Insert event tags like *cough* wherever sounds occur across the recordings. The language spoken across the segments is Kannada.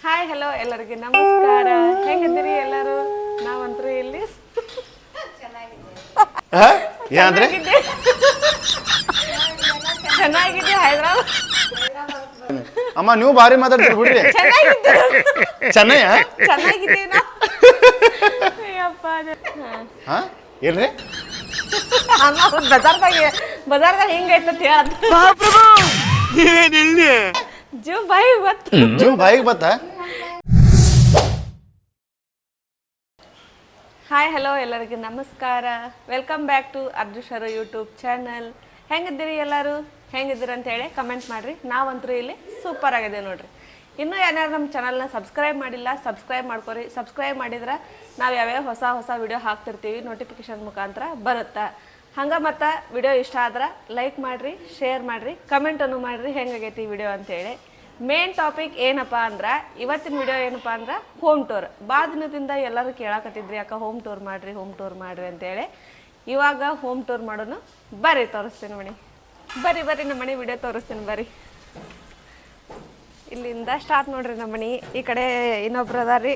ಹಾಯ್ ಹಲೋ ಎಲ್ಲರಿಗೆ ನಮಸ್ಕಾರ. ಹೆಂಗಿದ್ದೀರಿ ಎಲ್ಲರೂ? ನಾವಂತರೂ ಇಲ್ಲಿ? ಏನಂದ್ರೆ ಚೆನ್ನಾಗಿದೆ ಹೈದ್ರಾಬಾದ್. ಅಮ್ಮ ನೀವು ಭಾರಿ ಮಾತಾಡ್ತೀರಿ ಬಿಡ್ರಿ. ಚೆನ್ನೈ ಅದು- ಹಾ. ಏನ್ರಿ? ಅಮ್ಮ ಬಜಾರ್ದಾಗ ಬಜಾರ್ದಾಗ ಹಿಂಗ ಅಂತ ಹೇಳದ್ ಜೀವ ಬಾಯಿ ಬತ್ ಜೋ ಬಾಯಿಗೆ ಬತ್ತ? ಹಾಯ್ ಹಲೋ ಎಲ್ಲರಿಗೆ ನಮಸ್ಕಾರ. ವೆಲ್ಕಮ್ ಬ್ಯಾಕ್ ಟು ಅರ್ಜುಷರು ಯೂಟ್ಯೂಬ್ ಚಾನಲ್ ಹೆಂಗಿದ್ದೀರಿ ಎಲ್ಲರೂ? ಹೆಂಗಿದ್ದೀರಿ ಅಂತ ಹೇಳಿ ಕಮೆಂಟ್ ಮಾಡಿರಿ. ನಾವಂತೂ ಇಲ್ಲಿ ಸೂಪರ್ ಆಗಿದೆ ನೋಡ್ರಿ. ಇನ್ನೂ ಏನಾದ್ರು ನಮ್ಮ ಚಾನಲ್ನ ಸಬ್ಸ್ಕ್ರೈಬ್ ಮಾಡಿಲ್ಲ ಸಬ್ಸ್ಕ್ರೈಬ್ ಮಾಡ್ಕೊರಿ. ಸಬ್ಸ್ಕ್ರೈಬ್ ಮಾಡಿದ್ರೆ ನಾವು ಯಾವ್ಯಾವ ಹೊಸ ಹೊಸ ವಿಡಿಯೋ ಹಾಕ್ತಿರ್ತೀವಿ ನೋಟಿಫಿಕೇಶನ್ ಮುಖಾಂತರ ಬರುತ್ತಾ? ಹಂಗೆ ಮತ್ತು ವಿಡಿಯೋ ಇಷ್ಟ ಆದ್ರೆ ಲೈಕ್ ಮಾಡಿರಿ ಶೇರ್ ಮಾಡಿರಿ ಕಮೆಂಟನ್ನು ಮಾಡಿರಿ ಹೆಂಗಾಗೈತಿ ವಿಡಿಯೋ ಅಂತೇಳಿ ಮೇನ್ ಟಾಪಿಕ್ ಏನಪ್ಪ ಅಂದ್ರೆ ಇವತ್ತಿನ ವಿಡಿಯೋ ಏನಪ್ಪ ಅಂದ್ರೆ ಹೋಮ್ ಟೂರ್ ಭಾಳ ದಿನದಿಂದ ಎಲ್ಲರೂ ಕೇಳಾಕತ್ತಿದ್ರಿ, ಅಕ್ಕ ಹೋಮ್ ಟೂರ್ ಮಾಡ್ರಿ ಹೋಮ್ ಟೂರ್ ಮಾಡ್ರಿ ಅಂತೇಳಿ ಇವಾಗ ಹೋಮ್ ಟೂರ್ ಮಾಡೋನು ಬರ್ರಿ, ತೋರಿಸ್ತೀನಿ ಮಣಿ. ಬರ್ರಿ ಬರ್ರಿ, ನಮ್ಮ ಮನೆ ವಿಡಿಯೋ ತೋರಿಸ್ತೀನಿ ಬರ್ರಿ. ಇಲ್ಲಿಂದ ಸ್ಟಾರ್ಟ್ ನೋಡ್ರಿ ನಮ್ಮ ಈ ಕಡೆ ಇನ್ನೊಬ್ರು ಅದಾರಿ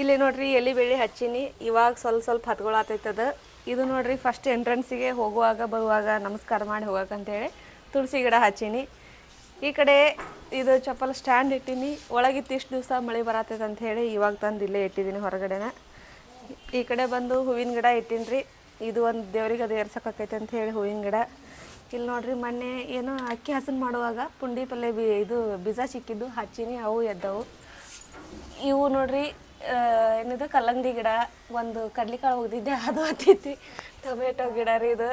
ಇಲ್ಲಿ ನೋಡ್ರಿ ಎಲ್ಲಿ ಬೆಳ್ಳಿ ಹಚ್ಚೀನಿ. ಇವಾಗ ಸ್ವಲ್ಪ ಸ್ವಲ್ಪ ಹತ್ಕೊಳತೈತದ ಇದು ನೋಡ್ರಿ ಫಸ್ಟ್ ಎಂಟ್ರೆನ್ಸಿಗೆ ಹೋಗುವಾಗ, ಬರುವಾಗ ನಮಸ್ಕಾರ ಮಾಡಿ ಹೋಗಕ್ಕಂತೇಳಿ ತುಳಸಿ ಗಿಡ ಹಚ್ಚೀನಿ. ಈ ಕಡೆ ಇದು ಚಪ್ಪಲ್ ಸ್ಟ್ಯಾಂಡ್ ಇಟ್ಟೀನಿ. ಒಳಗಿತ್ತು ಇಷ್ಟು ದಿವಸ ಮಳೆ ಬರತೈತೆ ಅಂತ ಹೇಳಿ ಇವಾಗ ತಂದು ಇಲ್ಲೇ ಇಟ್ಟಿದ್ದೀನಿ ಹೊರಗಡೆನ. ಈ ಕಡೆ ಬಂದು ಹೂವಿನ ಗಿಡ ಇಟ್ಟೀನಿ ಇದು ಒಂದು ದೇವ್ರಿಗೆ ಅದು ಏರ್ಸಕ್ಕಾಕೈತೆ ಅಂತ ಹೇಳಿ ಹೂವಿನ ಗಿಡ. ಇಲ್ಲಿ ನೋಡ್ರಿ ಮೊನ್ನೆ ಏನೋ ಅಕ್ಕಿ ಹಸನ್ ಮಾಡುವಾಗ ಪುಂಡಿ ಪಲ್ಯ ಬಿ ಇದು ಬೀಜ ಸಿಕ್ಕಿದ್ದು ಹಚ್ಚೀನಿ. ಅವು ಎದ್ದವು. ಇವು ನೋಡ್ರಿ ಏನಿದು, ಕಲ್ಲಂಗಡಿ ಗಿಡ, ಒಂದು ಕಡ್ಲಿಕಾಳು ಹೋಗಿದ್ದೆ ಅದು ಹತ್ತೈತಿ ಟೊಮೆಟೊ ಗಿಡ ರೀ ಇದು.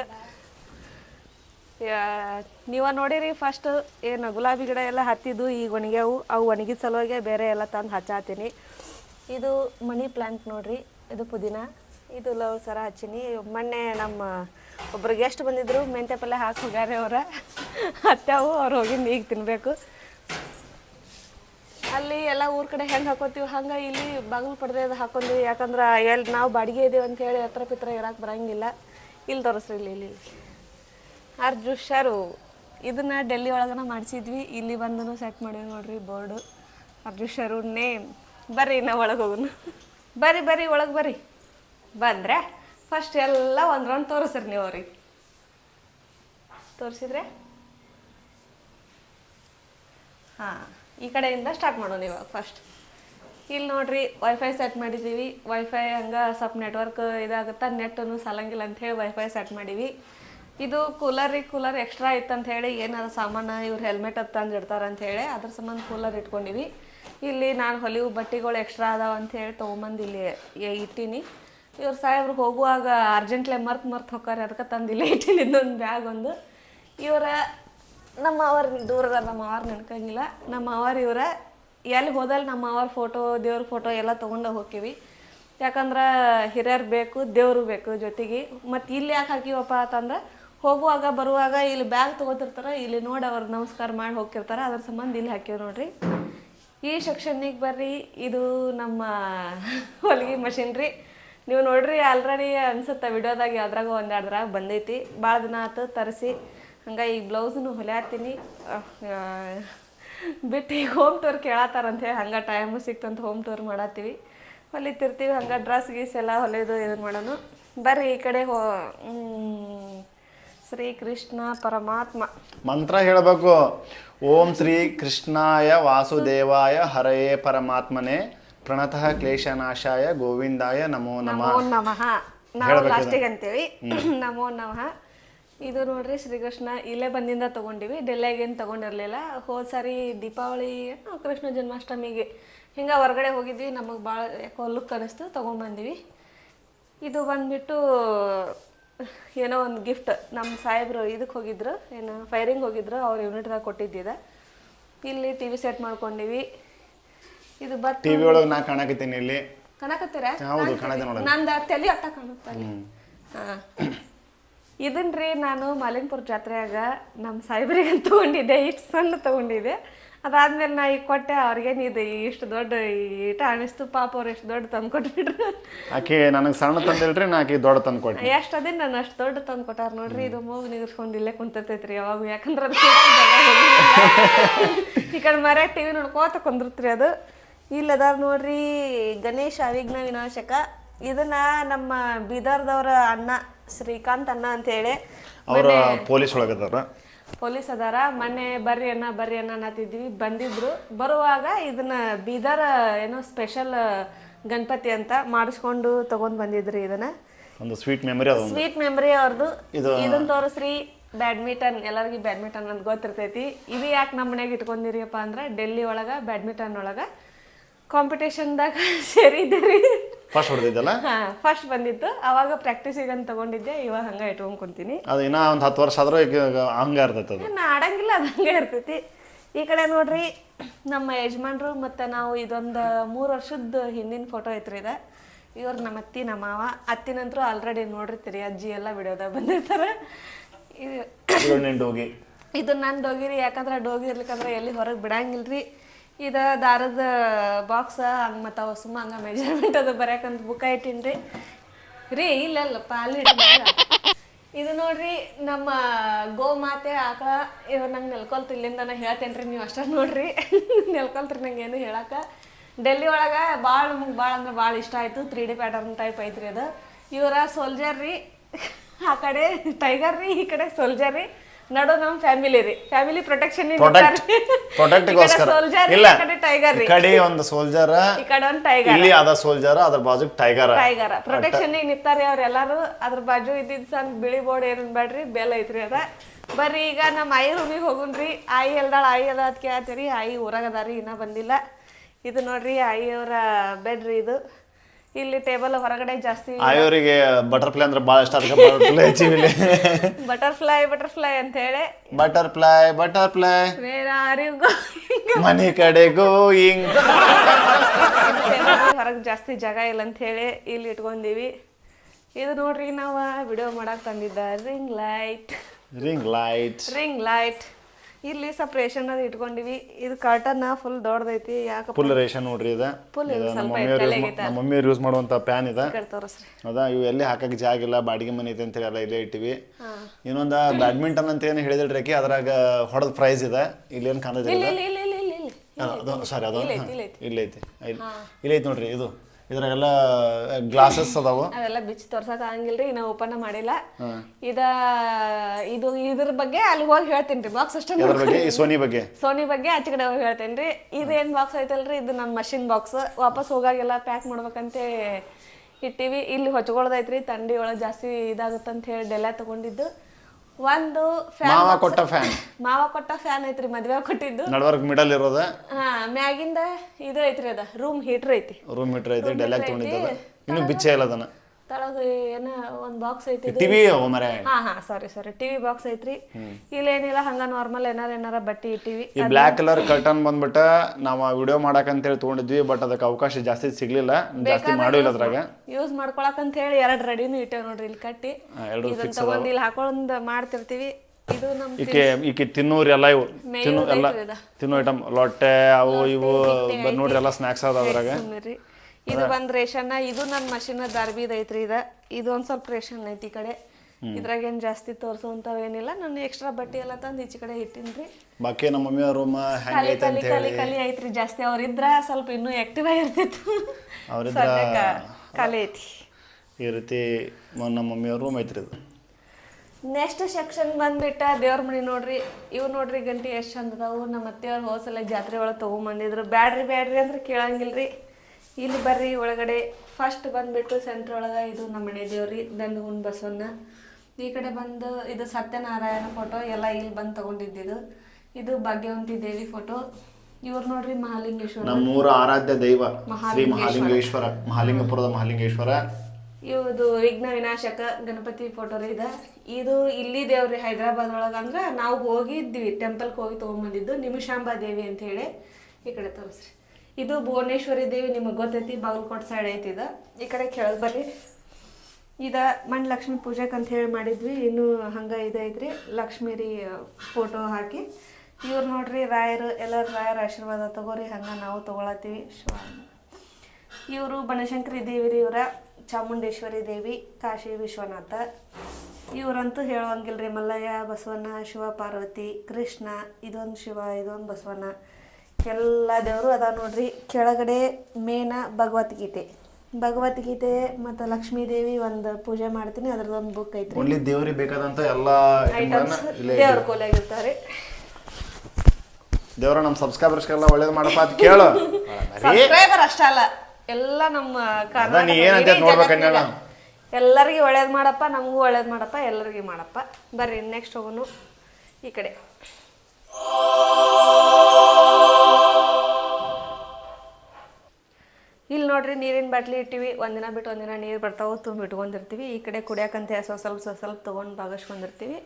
ನೀವ ನೋಡಿರಿ ಫಸ್ಟ್ ಏನು ಗುಲಾಬಿ ಗಿಡ ಎಲ್ಲ ಹತ್ತಿದ್ದು, ಈಗ ಒಣಗ್ಯಾವು. ಅವು ಒಣಗಿದ ಸಲುವಾಗೆ ಬೇರೆ ಎಲ್ಲ ತಂದು ಹಚ್ಚಾತೀನಿ. ಇದು ಮನಿ ಪ್ಲಾಂಟ್ ನೋಡ್ರಿ, ಇದು ಪುದೀನ. ಇದು ಲವ್ ಸರ ಹಚ್ಚೀನಿ. ಮೊನ್ನೆ ನಮ್ಮ ಒಬ್ರು ಗೆಸ್ಟ್ ಬಂದಿದ್ರು ಮೆಂತೆ ಪಲ್ಯ ಹಾಕಿ ಹೋಗ್ಯಾರೆ ಅವ್ರ. ಹತ್ತವು ಅವ್ರು ಹೋಗಿಂದ ಈಗ ತಿನ್ನಬೇಕು ಅಲ್ಲಿ ಎಲ್ಲ ಊರ್ ಕಡೆ ಹೆಂಗ್ ಹಾಕೋತೀವಿ, ಹಂಗ ಇಲ್ಲಿ ಬಾಗಿಲು ಪಡೆದೇ ಹಾಕೊಂಡ್ವಿ ಯಾಕಂದ್ರೆ ಎಲ್ಲಿ ನಾವು ಬಾಡಿಗೆ ಇದೀವಿ ಅಂತ ಹೇಳಿ ಹತ್ರ ಪಿತ್ರ ಇರಕ್ಕೆ ಬರಂಗಿಲ್ಲ. ಇಲ್ಲಿ ತೋರಿಸ್ರಿ ಇಲ್ಲಿ ಇಲ್ಲಿ. ಅರ್ಜುಷರು ಇದನ್ನ ಡೆಲ್ಲಿ ಒಳಗನ ಮಾಡಿಸಿದ್ವಿ. ಇಲ್ಲಿ ಬಂದನು ಸೆಟ್ ಮಾಡಿವಿ ನೋಡ್ರಿ ಬೋರ್ಡು. ಅರ್ಜುಷರು ನೇಮ್, ಬರ್ರಿ ನಾವು ಒಳಗೆ ಹೋಗೋಣ ಬರ್ರಿ ಬರ್ರಿ, ಒಳಗೆ ಬರ್ರಿ. ಬಂದ್ರೆ ಫಸ್ಟ್ ಎಲ್ಲ ಒಂದು ರೌಂಡ್ ತೋರಿಸ್ರಿ ನೀವು ಅವ್ರಿಗೆ. ತೋರಿಸಿದ್ರೆ? ಹಾಂ. ಈ ಕಡೆಯಿಂದ ಸ್ಟಾರ್ಟ್ ಮಾಡೋಣ ಇವಾಗ ಫಸ್ಟ್ ಇಲ್ಲಿ ನೋಡ್ರಿ ವೈಫೈ ಸೆಟ್ ಮಾಡಿದ್ದೀವಿ ವೈಫೈ ಹಂಗೆ ಸ್ವಲ್ಪ ನೆಟ್ವರ್ಕ್ ಇದಾಗುತ್ತಾ. ನೆಟ್ಟನ್ನು ಸಾಲಂಗಿಲ್ಲ ಅಂಥೇಳಿ ವೈಫೈ ಸೆಟ್ ಮಾಡೀವಿ. ಇದು ಕೂಲರ್ ಕೂಲರ್ ಎಕ್ಸ್ಟ್ರಾ ಇತ್ತು ಅಂತ ಹೇಳಿ ಏನಾರ ಸಾಮಾನು ಇವ್ರು ಹೆಲ್ಮೆಟ್ ಅದು ತಂದು ಇಡ್ತಾರೆ ಹೇಳಿ ಅದ್ರ ಸಂಬಂಧ ಕೂಲರ್ ಇಟ್ಕೊಂಡಿವಿ. ಇಲ್ಲಿ ನಾನು ಹೊಲಿವು ಬಟ್ಟೆಗಳು ಎಕ್ಸ್ಟ್ರಾ ಅದಾವ ಅಂತ ಹೇಳಿ ತೊಗೊಂಬಂದು ಇಲ್ಲಿ ಇಟ್ಟೀನಿ. ಇವ್ರು ಸಾಹೇಬ್ರು ಹೋಗುವಾಗ ಅರ್ಜೆಂಟ್ಲೆ ಮರ್ತ್ ಮರ್ತು ಹೋಗ್ತಾರೆ ಅದಕ್ಕೆ ತಂದಿಲ್ಲ ಇಟ್ಟಿಲ್ಲ ಇನ್ನೊಂದು ಬ್ಯಾಗ್ ಒಂದು. ಇವರ ನಮ್ಮ ಅವ್ರ ದೂರದ ನಮ್ಮ ಅವ್ರ ನೆನ್ಕಂಗಿಲ್ಲ. ನಮ್ಮ ಅವ್ರ ಇವ್ರ ಎಲ್ಲಿ ಹೋದಲ್ಲಿ ನಮ್ಮ ಅವ್ರ ಫೋಟೋ, ದೇವ್ರ ಫೋಟೋ ಎಲ್ಲ ತೊಗೊಂಡು ಹೋಗ್ತೀವಿ ಯಾಕಂದ್ರೆ ಹಿರಿಯರು ಬೇಕು, ದೇವರು ಬೇಕು ಜೊತೆಗೆ. ಮತ್ತು ಇಲ್ಲಿ ಯಾಕೆ ಹಾಕಿವಪ್ಪ ಅಂತಂದ್ರೆ, ಹೋಗುವಾಗ ಬರುವಾಗ ಇಲ್ಲಿ ಬ್ಯಾಗ್ ತೊಗೋತಿರ್ತಾರೆ, ಇಲ್ಲಿ ನೋಡಿ ಅವ್ರು ನಮಸ್ಕಾರ ಮಾಡಿ ಹೋಗ್ತಿರ್ತಾರೆ. ಅದ್ರ ಸಂಬಂಧ ಇಲ್ಲಿ ಹಾಕಿವಿ ನೋಡ್ರಿ. ಈ ಸೆಕ್ಷನ್ನಿಗೆ ಬರ್ರಿ, ಇದು ನಮ್ಮ *laughs* ಹೊಲಿಗೆ ಮಷಿನ್ ರೀ. ನೀವು ನೋಡ್ರಿ, ಆಲ್ರೆಡಿ ಅನ್ಸುತ್ತೆ ವಿಡಿಯೋದಾಗ ಯಾವ್ದ್ರಾಗ ಒಂದೆರಡ್ರಾಗ ಬಂದೈತಿ. ಭಾಳ ದಿನ ಆತು ತರಿಸಿ. ಹಂಗೆ ಈಗ ಬ್ಲೌಸನ್ನು ಹೊಲ್ಯಾತೀನಿ ಬಿಟ್ಟು ಈಗ ಹೋಮ್ ಟೂರ್ ಕೇಳತ್ತಾರಂತ. ಹಂಗೆ ಟೈಮು ಸಿಕ್ತಂತ ಹೋಮ್ ಟೂರ್ ಮಾಡತ್ತೀವಿ. ಹೊಲಿತಿರ್ತೀವಿ ಹಂಗೆ ಡ್ರೆಸ್ ಗೀಸ್ ಎಲ್ಲ ಹೊಲಿಯೋದು ಇದನ್ನು ಮಾಡೋಣ ಬರ್ರಿ ಈ ಕಡೆ ಹೋ. ಶ್ರೀ ಕೃಷ್ಣ ಪರಮಾತ್ಮ. ಮಂತ್ರ ಹೇಳಬೇಕು. ಓಂ ಶ್ರೀ ಕೃಷ್ಣಾಯ ವಾಸುದೇವಾಯ ಹರಯೇ ಪರಮಾತ್ಮನೇ. ಪ್ರಣತಃ ಕ್ಲೇಶನಾಶಾಯ ಗೋವಿಂದಾಯ ನಮೋ ನಮಃ. ನಮೋ ನಮಃ. ನಾವು ಲಾಸ್ಟಿಗೆ ಅಂತೀವಿ. *clears throat* ನಮೋ ನಮಃ. ಇದು ನೋಡ್ರಿ ಶ್ರೀಕೃಷ್ಣ ಇಲ್ಲೇ ಬಂದಿಂದ ತಗೊಂಡಿವಿ. ಡೆಲ್ಲಾಗೇನು ತೊಗೊಂಡಿರಲಿಲ್ಲ. ಹೋದ ಸಾರಿ ದೀಪಾವಳಿ ಏನೋ ಕೃಷ್ಣ ಜನ್ಮಾಷ್ಟಮಿಗೆ ಹಿಂಗೆ ಹೊರಗಡೆ ಹೋಗಿದ್ವಿ. ನಮಗೆ ಭಾಳ ಯಾಕೋ ಲುಕ್ ಅನ್ನಿಸ್ತು ತೊಗೊಂಬಂದಿವಿ ಇದು ಬಂದ್ಬಿಟ್ಟು ಏನೋ ಒಂದು ಗಿಫ್ಟ್ ನಮ್ಮ ಸಾಹೇಬ್ರು ಇದಕ್ಕೆ ಹೋಗಿದ್ರು ಏನು ಫೈರಿಂಗ್ ಹೋಗಿದ್ರು ಅವ್ರ ಯೂನಿಟ್ದಾಗ ಕೊಟ್ಟಿದ್ದಿದೆ. ಇಲ್ಲಿ ಟಿ ವಿ ಸೆಟ್ ಮಾಡ್ಕೊಂಡಿವಿ. ಇದು ಬತ್ ಟಿವಿ ಒಳಗೆ ನಾ ಕಾಣಕತ್ತೀನಿ ಇಲ್ಲಿ. ಕಾಣಕತ್ತೀರ? ಹೌದು ಕಾಣತ್ತೆ ನಂದು ತಲೆ ಅಟ್ಟ ಕಾಣುತ್ತೆ ಅಲ್ಲಿ. ಹಾಂ ಇದನ್ರಿ ನಾನು ಮಾಲಿಂಗ್ಪುರ ಜಾತ್ರೆಯಾಗ ನಮ್ಮ ಸಾಹೇಬ್ರಿಗೆ ತೊಗೊಂಡಿದ್ದೆ ಇಷ್ಟು ಸಣ್ಣ ತೊಗೊಂಡಿದ್ದೆ. ಅದಾದ್ಮೇಲೆ ನಾ ಈಗ ಕೊಟ್ಟೆ ಅವ್ರಿಗೇನು ಇದು ಇಷ್ಟು ದೊಡ್ಡ ಈಟ ಅನಿಸ್ತು ಪಾಪ ಅವ್ರು ಎಷ್ಟು ದೊಡ್ಡ ತಂದು ಕೊಟ್ಬಿಟ್ರು. ಆಕೆ ನನಗೆ ಸಣ್ಣ ತಂದಿಲ್ರಿ ನಾ ಆಕೆ ದೊಡ್ಡ ತಂದು ಕೊಟ್ಟೆ ಎಷ್ಟು ಅದೇ ನಾನು ಅಷ್ಟು ದೊಡ್ಡ ತಂದು ಕೊಟ್ಟಾರ ನೋಡ್ರಿ ಇದು ಮೂಗು ನಿಗರ್ಸ್ಕೊಂಡು ಇಲ್ಲೇ ಕುಂತೈತ್ರಿ ಯಾವಾಗ ಯಾಕಂದ್ರೆ ಅದು. ಈ ಕಡೆ ಮರ ಟಿ ವಿ ನೋಡ್ಕೋತ ಕುಂದಿರ್ತ್ರಿ ಅದು. ಇಲ್ಲದಾರ ನೋಡ್ರಿ ಗಣೇಶ ಅವಿಘ್ನ ವಿನಾಶಕ. ಇದನ್ನ ನಮ್ಮ ಬೀದರ್ದವ್ರ ಅಣ್ಣ ಶ್ರೀಕಾಂತ್ ಅಣ್ಣ ಅಂತ ಹೇಳಿ. ಅವರ ಪೊಲೀಸ್ ಒಳಗದಾರ ಪೊಲೀಸ್ ಅದಾರ. ಮೊನ್ನೆ ಬರ್ರಿ ಅಣ್ಣ ಬರ್ರಿ ಅಣ್ಣ ಅನ್ನತ್ತಿದ್ವಿ. ಬಂದಿದ್ರು. ಬರುವಾಗ ಇದನ್ನ ಬೀದರ್ ಏನೋ ಸ್ಪೆಷಲ್ ಗಣಪತಿ ಅಂತ ಮಾಡಿಸ್ಕೊಂಡು ತಗೊಂಡ್ ಬಂದಿದ್ರಿ ಇದನ್ನ. ಒಂದು ಸ್ವೀಟ್ ಮೆಮರಿ ಅದು ಸ್ವೀಟ್ ಮೆಮರಿ ಅವ್ರದ್ದು ಇದು- ಇದನ್ನ ತೋರಿಸ್ರಿ. ಬ್ಯಾಡ್ಮಿಂಟನ್ ಎಲ್ಲರಿಗೂ ಬ್ಯಾಡ್ಮಿಂಟನ್ ಅಂತ ಗೊತ್ತಿರ್ತೈತಿ. ಇದು ಯಾಕೆ ನಮ್ಮ ಮನೆಗೆ ಇಟ್ಕೊಂಡಿರಿಯಪ್ಪ ಅಂದ್ರೆ ಡೆಲ್ಲಿ ಒಳಗ ಬ್ಯಾಡ್ಮಿಂಟನ್ ಒಳಗ ಕಾಂಪಿಟೇಷನ್ದಾಗ *laughs* ಸೇರಿದ್ದೀರಿ. ಫಸ್ಟ್ ಹೊಡೆದಿದ್ದಲ್ಲ? ಫಸ್ಟ್ ಬಂದಿತ್ತು. ಅವಾಗ ಪ್ರಾಕ್ಟೀಸಿಗೆ ಅಂತ ತಗೊಂಡಿದ್ದೆ. ಇವಾಗ ಹಂಗ ಇಟ್ಕೊಂಡ್ ಕುಂತೀನಿ ಅದು ಇನ್ನೂ ಒಂದು ಹತ್ತು ವರ್ಷ ಆದ್ರೂ ಈಗ ಹಂಗ ಇರ್ತೈತೆ ಅದು. ನಾ ಆಡಂಗಿಲ್ಲ ಅದು ಹಂಗೆ ಇರ್ತೈತಿ. ಈ ಕಡೆ ನೋಡ್ರಿ ನಮ್ಮ ಯಜಮಾನ್ರು ಮತ್ತು ನಾವು ಇದೊಂದು ಮೂರು ವರ್ಷದ ಹಿಂದಿನ ಫೋಟೋ ಐತ್ರಿ ಇದು. ಇವ್ರು ನಮ್ಮ ಅತ್ತಿ ನಮ್ಮ ಮಾವ. ಅತ್ತಿನಂತರೂ ಆಲ್ರೆಡಿ ನೋಡಿರ್ತೀರಿ ಅಜ್ಜಿ ಎಲ್ಲ ವಿಡಿಯೋದಾಗ ಬಂದಿರ್ತಾರೆ. ಇದು ಇದು ನನ್ನ ಡೋಗಿರಿ ಯಾಕಂದ್ರೆ ಡೋಗಿ ಇರ್ಲಿಕ್ಕಂದ್ರೆ ಎಲ್ಲಿ ಹೊರಗೆ ಬಿಡಂಗಿಲ್ರಿ. ಇದು ದಾರದ ಬಾಕ್ಸ್ ಹಂಗೆ ಮತ್ತು ಅವು ಸುಮ್ಮ ಹಂಗೆ ಮೆಜರ್ಮೆಂಟ್ ಅದು ಬರೆಯಕಂತ ಬುಕ್ ಐತಿನ್ರಿ ರೀ. ಇಲ್ಲಲ್ಲಪ್ಪ ಅಲ್ಲಿ ಇಟ್ಬಿಡ. ಇದು ನೋಡ್ರಿ, ನಮ್ಮ ಗೋಮಾತೆ ಆಕಳ ಇವ್ ನಂಗೆ ನೆಲ್ಕೊಳ್ತು ಇಲ್ಲಿಂದ ನಾ ಹೇಳ್ತೇನ್ರಿ ನೀವು ಅಷ್ಟ ನೋಡ್ರಿ. *laughs* ನೆಲ್ಕೊಲ್ತ್ರಿ ನಂಗೆ ಏನು ಹೇಳಕ್ಕ ಡೆಲ್ಲಿ ಒಳಗೆ ಭಾಳ ನಮ್ಗೆ ಭಾಳ ಅಂದ್ರೆ ಭಾಳ ಇಷ್ಟ ಆಯಿತು ತ್ರೀ ಡಿ ಪ್ಯಾಟರ್ನ್ ಟೈಪ್ ಐತ್ರಿ ಅದು. ಇವರ ಸೋಲ್ಜರ್ ರೀ, ಆ ಕಡೆ ಟೈಗರ್ ರೀ, ಈ ಕಡೆ ಸೋಲ್ಜರ್ ರೀ. ನಡು ನಮ್ ಫ್ಯಾಮಿಲಿ ರೀ. ಫ್ಯಾಮಿಲಿ ಪ್ರೊಟೆಕ್ಷನ್ ಪ್ರೊಟೆಕ್ಟ್ ಪ್ರೊಟೆಕ್ಟ್ಗೋಸ್ಕರ ಸೋಲ್ಜರ್ ಇಲ್ಲ. ಕಡೆ ಟೈಗರ್ ರೀ. ಈ ಕಡೆ ಒಂದು ಸೋಲ್ಜರ್ ಈ ಕಡೆ ಒಂದ್ ಟೈಗರ್ ಇಲ್ಲಿ ಅದ ಸೋಲ್ಜರ್ ಅದ್ರ ಬಾಜು ಟೈಗರ್ ಟೈಗರ್ ಪ್ರೊಟೆಕ್ಷನ್ ನಿಂತಾರಿ ಅವ್ರ ಎಲ್ಲಾರು ಅದ್ರ ಬಾಜು ಇದ್ದಿದ್ ಸಣ್ಣ ಬಿಳಿ ಬೋರ್ಡ್ ಏನ್ ಬೇಡ್ರಿ ಬೆಲ್ ಐತ್ರಿ ಅದ. ಬರ್ರಿ ಈಗ ನಮ್ಮ ಆಯಿ ರೂಮಿಗೆ ಹೋಗುನ್ರಿ ಆಯಿ ಎಲ್ದಾಳ ಆಯಿ ಅದ ಅದ್ ಕೇಳ್ತೀರಿ ಆಯಿ ಊರಾಗ ಅದಾರಿ ಇನ್ನ ಬಂದಿಲ್ಲ. ಇದು ನೋಡ್ರಿ ಆಯಿ ಅವರ ಬೆಡ್ ರೀ ಇದು. ಇಲ್ಲಿ ಟೇಬಲ್ ಹೊರಗಡೆ ಜಾಸ್ತಿ ಆಯೋರಿಗೆ ಬಟರ್ಫ್ಲೈ ಅಂದ್ರೆ ಬಹಳ ಇಷ್ಟ ಅದಕ್ಕೆ ಬಟರ್ಫ್ಲೈ ಬಟರ್ಫ್ಲೈ ಬಟರ್ಫ್ಲೈ ಅಂತ ಹೇಳಿ. ಬಟರ್ಫ್ಲೈ ಬಟರ್ಫ್ಲೈ ಆರಿಗೂ ಮನೆ ಕಡೆ ಗೋಯಿಂಗ್ ಹೊರಗೆ ಜಾಸ್ತಿ ಜಾಗ ಇಲ್ಲ ಅಂತ ಹೇಳಿ ಇಲ್ಲಿ ಇಟ್ಕೊಂಡೀವಿ. ಇದು ನೋಡ್ರಿ ನಾವು ವಿಡಿಯೋ ಮಾಡಕ್ ತಂದಿದ್ದ ring light ring light ring light ಇಲ್ಲಿ ಸ್ವಲ್ಪ ರೇಷನ್ ಅದು ಇಟ್ಕೊಂಡಿವಿ. ಇದು ಕರ್ಟನ್ ಫುಲ್ ದೊಡ್ಡದೈತಿ ಯಾಕಪ್ಪ ಫುಲ್ ರೇಷನ್ ನೋಡ್ರಿ ಇದು. ನಮ್ಮ ಮಮ್ಮಿಯವ್ರು ಯೂಸ್ ಮಾಡುವಂತ ನಮ್ಮ ಮಮ್ಮಿಯವ್ರು ಯೂಸ್ ಮಾಡುವಂಥ ಪ್ಯಾನ್ ಇದೆ. ಹೌದಾ ಇವು ಎಲ್ಲಿ ಹಾಕಕ್ಕೆ ಜಾಗ ಇಲ್ಲ ಬಾಡಿಗೆ ಮನೆ ಐತೆ ಅಂತೇಳಿ ಎಲ್ಲ ಇಲ್ಲೇ ಇಟ್ಟಿವಿ. ಇನ್ನೊಂದು ಬ್ಯಾಡ್ಮಿಂಟನ್ ಅಂತ ಏನು ಹೇಳಿದ್ರಿ ಅದ್ರಾಗ ಹೊಡೆದ ಪ್ರೈಸ್ ಇದೆ. ಇಲ್ಲೇನು ಕಾಣೋದಿಲ್ಲ ಸಾರಿ ಅದು ಇಲ್ಲೈತಿ ಇಲ್ಲೈತಿ ನೋಡ್ರಿ ಇದು. ಇದ್ರಾಗೆಲ್ಲ ಗ್ಲಾಸಸ್ ಅದಾವ. ಅವೆಲ್ಲ ಬಿಚ್ಚಿ ತೋರ್ಸಕ್ ಆಗಂಗಿಲ್ರಿ ಇನ್ನ ಓಪನ್ ಮಾಡಿಲ್ಲ. ಇದ ಇದು ಇದ್ರ ಬಗ್ಗೆ ಅಲ್ಲಿ ಹೋಗಿ ಹೇಳ್ತೀನಿ ರೀ ಬಾಕ್ಸ್ ಅಷ್ಟೇ ಇದ್ರ ಬಗ್ಗೆ ಈ ಸೋನಿ ಬಗ್ಗೆ. ಸೋನಿ ಬಗ್ಗೆ ಆಚೆ ಕಡೆ ಹೋಗಿ ಹೇಳ್ತೇನ್ರಿ. ಇದು ಏನು ಬಾಕ್ಸ್ ಐತಲ್ರಿ ಇದು ನನ್ನ ಮಷಿನ್ ಬಾಕ್ಸ್ ವಾಪಸ್ ಹೋಗಾಗೆಲ್ಲ ಪ್ಯಾಕ್ ಮಾಡ್ಬೇಕಂತ ಇಟ್ಟಿವಿ. ಇಲ್ಲಿ ಹೊಚ್ಕೊಳ್ದೈತ್ರಿ ತಂಡಿ ಒಳಗೆ ಜಾಸ್ತಿ ಇದಾಗುತ್ತಂತ ಹೇಳಿ ಡೆಲ್ಲ ತಗೊಂಡಿದ್ದು. ಒಂದು ಫ್ಯಾನ್ *laughs* ಮಾವ ಕೊಟ್ಟ ಫ್ಯಾನ್ ಮಾವ ಕೊಟ್ಟ ಫ್ಯಾನ್ ಐತ್ರಿ ಮದ್ವೆ ಕೊಟ್ಟಿದ್ದು. ನಡವರ್ಕ್ ಮಿಡಲ್ ಇರೋದ. ಹಾ ಮ್ಯಾಗಿಂದ ಇದು ಐತ್ರಿ ಅದ ರೂಮ್ ಹೀಟರ್ ಐತಿ. ರೂಮ್ ಮೀಟರ್ ಐತಿ ಡೆಲ್ಲಾಗ್ ತೊಗೊಂಡಿದ್ದದ ಇನ್ನು ಬಿಚ್ಚೇ ಇಲ್ಲ ಅದನ್ನ. ತಳಗ ಏನ ಒಂದ್ ಬಾಕ್ಸ್ ಐತಿ ಟಿವಿ ಮರೆ. ಹಾ ಹಾ ಸಾರಿ ಸಾರಿ ಟಿವಿ ಬಾಕ್ಸ್ ಐತ್ರಿ. ಇಲ್ಲೇನಿಲ್ಲ ಹಂಗ ನಾರ್ಮಲ್ ಏನಾರ ಏನಾರ ಬಟ್ಟಿ ಇಟ್ಟಿವಿ. ಈ ಬ್ಲಾಕ್ ಕಲರ್ ಕರ್ಟನ್ ಬಂದ್ಬಿಟ್ಟ ನಾವು ವಿಡಿಯೋ ಮಾಡಕ್ ಅಂತ ಹೇಳಿ ತೊಗೊಂಡಿದ್ವಿ ಬಟ್ ಅದಕ್ಕೆ ಅವಕಾಶ ಜಾಸ್ತಿ ಸಿಗ್ಲಿಲ್ಲ. ಜಾಸ್ತಿ ಮಾಡಿಲ್ಲ ಅದ್ರಾಗ ಯೂಸ್ ಮಾಡ್ಕೊಳಕ್ ಅಂತ ಹೇಳಿ ಎರಡು ರೆಡಿನೂ ಇಟ್ಟೇವ್ ನೋಡ್ರಿ ಇಲ್ಲಿ ಕಟ್ಟಿ. ಇದನ್ನ ತಗೊಂಡ್ ಇಲ್ಲಿ ಹಾಕೊಂಡ್ ಮಾಡ್ತಿರ್ತೀವಿ. ಇದು ನಮ್ಮ ಈಕೆ ಈಕೆ ತಿನ್ನೋರು ಎಲ್ಲ ಇವು. ತಿನ್ನು ಎಲ್ಲ ತಿನ್ನೋ ಐಟಮ್ ಲೊಟ್ಟೆ ಅವು ಇವು ನೋಡ್ರಿ ಎಲ್ಲ ಸ್ನಾಕ್ಸ್ ಅದ ಅದ್ರಾಗ. ಇದು ಒಂದ್ ರೇಷನ್ ಇದು ನನ್ನ ಮಷಿನ್ ದರ್ಬಿದ್ ಐತ್ರಿ ಇದ. ಇದು ಒಂದ್ ಸ್ವಲ್ಪ ರೇಷನ್ ಐತಿ ಈ ಕಡೆ. ಇದ್ರಾಗ ಏನ್ ಜಾಸ್ತಿ ತೋರ್ಸೋಂತಾವ್ ಏನಿಲ್ಲ. ನಾನು ಎಕ್ಸ್ಟ್ರಾ ಬಟ್ಟೆ ಎಲ್ಲ ತಂದು ಈಚೆ ಕಡೆ ಇಟ್ಟಿನ್ರಿ. ಬಾಕಿ ನಮ್ಮ ಮಮ್ಮಿ ರೂಮ್ ಐತೆ ಅಂತ ಖಾಲಿ ಖಾಲಿ ಐತ್ರಿ ಜಾಸ್ತಿ. ಅವ್ರಿದ್ರ ಸ್ವಲ್ಪ ಇನ್ನೂ ಆಕ್ಟಿವ್ ಆಗಿರ್ತಿತ್ತು. ಅವ್ರಿದ್ರ ಸದ್ಯಕ್ಕ ಖಾಲಿ ಐತಿ. ಈ ರೀತಿ ಮ- ನಮ್ಮ ಮಮ್ಮಿಯವ್ರ ರೂಮ್ ಐತ್ರಿ ಇದು. ನೆಕ್ಸ್ಟ್ ಸೆಕ್ಷನ್ ಬಂದ್ಬಿಟ್ಟ ದೇವ್ರ ಮನೆ ನೋಡ್ರಿ. ಇವ್ ನೋಡ್ರಿ ಗಂಟಿ ಎಷ್ಟು ಚಂದ ಅದಾವು ನಮ್ಮ ಅತ್ತೆಯವ್ರು ಹೋಸಲ ಜಾತ್ರೆ ಒಳಗೆ ಬಂದಿದ್ರು ಬ್ಯಾಡ್ರಿ ಬ್ಯಾಡ್ರಿ ಅಂದ್ರೆ ಕೇಳಂಗಿಲ್ರಿ. ಇಲ್ಲಿ ಬರ್ರಿ ಒಳಗಡೆ ಫಸ್ಟ್ ಬಂದ್ಬಿಟ್ಟು ಸೆಂಟ್ರ್ ಒಳಗೆ ಇದು ನಮ್ಮ ಮನೆ ದೇವ್ರಿ ದಂಡಗುಂಡ್ ಬಸವಣ್ಣ ಈ ಕಡೆ ಬಂದು ಇದು ಸತ್ಯನಾರಾಯಣ ಫೋಟೋ ಎಲ್ಲ ಇಲ್ಲಿ ಬಂದು ತಗೊಂಡಿದ್ದಿದ್ದು ಇದು ಭಾಗ್ಯವಂತಿ ದೇವಿ ಫೋಟೋ ಇವ್ರು ನೋಡ್ರಿ ಮಹಾಲಿಂಗೇಶ್ವರ. ನಮ್ಮೂರ ಆರಾಧ್ಯ ದೈವ ಶ್ರೀ ಮಹಾಲಿಂಗೇಶ್ವರ. ಮಹಾಲಿಂಗಪುರದ ಮಹಾಲಿಂಗೇಶ್ವರ. ಇದು ವಿಘ್ನ ವಿನಾಶಕ ಗಣಪತಿ ಫೋಟೋ ರೀ ಇದ. ಇದು ಇಲ್ಲಿ ದೇವ್ರಿ ಹೈದ್ರಾಬಾದ್ ಒಳಗೆ ಅಂದ್ರೆ ನಾವು ಹೋಗಿದ್ವಿ ಟೆಂಪಲ್ಗೆ ಹೋಗಿ ತೊಗೊಂಬಂದಿದ್ದು ನಿಮಿಷಾಂಬಾ ದೇವಿ ಅಂತ ಹೇಳಿ ಈ ಕಡೆ ತೋರಿಸ್ರಿ. ಇದು ಭುವನೇಶ್ವರಿ ದೇವಿ ನಿಮಗೆ ಗೊತ್ತೈತಿ, ಬಾಗಲಕೋಟೆ ಸೈಡ್ ಐತಿ ಇದು. ಈ ಕಡೆ ಕೆಳಗೆ ಬರ್ರಿ. ಇದ ಮಣ್ಣು ಲಕ್ಷ್ಮಿ ಪೂಜೆಗೆ ಅಂತ ಹೇಳಿ ಮಾಡಿದ್ವಿ, ಇನ್ನೂ ಹಂಗೆ ಇದೈತ್ರಿ ಲಕ್ಷ್ಮೀರಿ ಫೋಟೋ ಹಾಕಿ. ಇವ್ರು ನೋಡ್ರಿ, ರಾಯರು, ಎಲ್ಲರು ರಾಯರ ಆಶೀರ್ವಾದ ತಗೋರಿ, ಹಂಗೆ ನಾವು ತೊಗೊಳತ್ತೀವಿ. ಶಿವ ಇವರು ಬನಶಂಕರಿ ದೇವಿರಿ ಇವರ, ಚಾಮುಂಡೇಶ್ವರಿ ದೇವಿ, ಕಾಶಿ ವಿಶ್ವನಾಥ. ಇವರಂತೂ ರೀ ಮಲ್ಲಯ್ಯ, ಬಸವಣ್ಣ, ಶಿವ, ಪಾರ್ವತಿ, ಕೃಷ್ಣ, ಇದೊಂದು ಶಿವ, ಇದೊಂದು ಬಸವಣ್ಣ. ಎಲ್ಲ ದೇವರು ಅದ ನೋಡ್ರಿ. ಕೆಳಗಡೆ ಮೇನ ಭಗವದ್ಗೀತೆ. ಭಗವದ್ಗೀತೆ ಮತ್ತು ಲಕ್ಷ್ಮೀ ದೇವಿ ಒಂದು ಪೂಜೆ ಮಾಡ್ತೀನಿ ಅದ್ರದ್ದೊಂದು ಬುಕ್ ಐತ್ರಿ. ಓನ್ಲಿ ದೇವ್ರಿಗೆ ಬೇಕಾದಂತ ಎಲ್ಲ ಐಟಮ್ಗಳನ್ನ ಇಲ್ಲೇ ದೇವ್ರ ಕೋಲಾಗಿರ್ತಾರೆ ದೇವ್ರ ನಮ್ಮ ಸಬ್ಸ್ಕ್ರೈಬರ್ಸ್ಗೆಲ್ಲ ಒಳ್ಳೇದು ಮಾಡಪ್ಪ ಅಂತ ಕೇಳು. ಬರೀ ಸಬ್ಸ್ಕ್ರೈಬರ್ ಅಷ್ಟ ಅಲ್ಲ ಎಲ್ಲ ನಮ್ಮ ಅದ ನೀ ಏನಂತ ಇಡೀ ನೋಡ್ಬೇಕು ಜಗತ್ತಿನಾಗ ಅನ್ಯಾಳ. ಎಲ್ಲರಿಗೂ ಒಳ್ಳೇದು ಮಾಡಪ್ಪ ನಮಗೂ ಒಳ್ಳೇದು ಮಾಡಪ್ಪ ಎಲ್ಲರಿಗೂ ಮಾಡಪ್ಪ. ಬರ್ರಿ ನೆಕ್ಸ್ಟ್ ಹೋಗೋನು ಈ ಕಡೆ. ಇಲ್ಲಿ ನೋಡ್ರಿ ನೀರಿನ ಬಾಟ್ಲಿ ಇಟ್ಟಿವಿ. ಒಂದಿನ ಬಿಟ್ಟು ಒಂದಿನ ನೀರು ಬರ್ತಾವೆ ತುಂಬಿ ಇಟ್ಕೊಂಡಿರ್ತೀವಿ ಈ ಕಡೆ ಕುಡಿಯೋಕಂತ ಸ್ವಲ್ಪ ಸ್ವಲ್ಪ ಸ್ವಲ್ಪ ತೊಗೊಂಡು ಭಾಗಸ್ಕೊಂಡಿರ್ತೀವಿ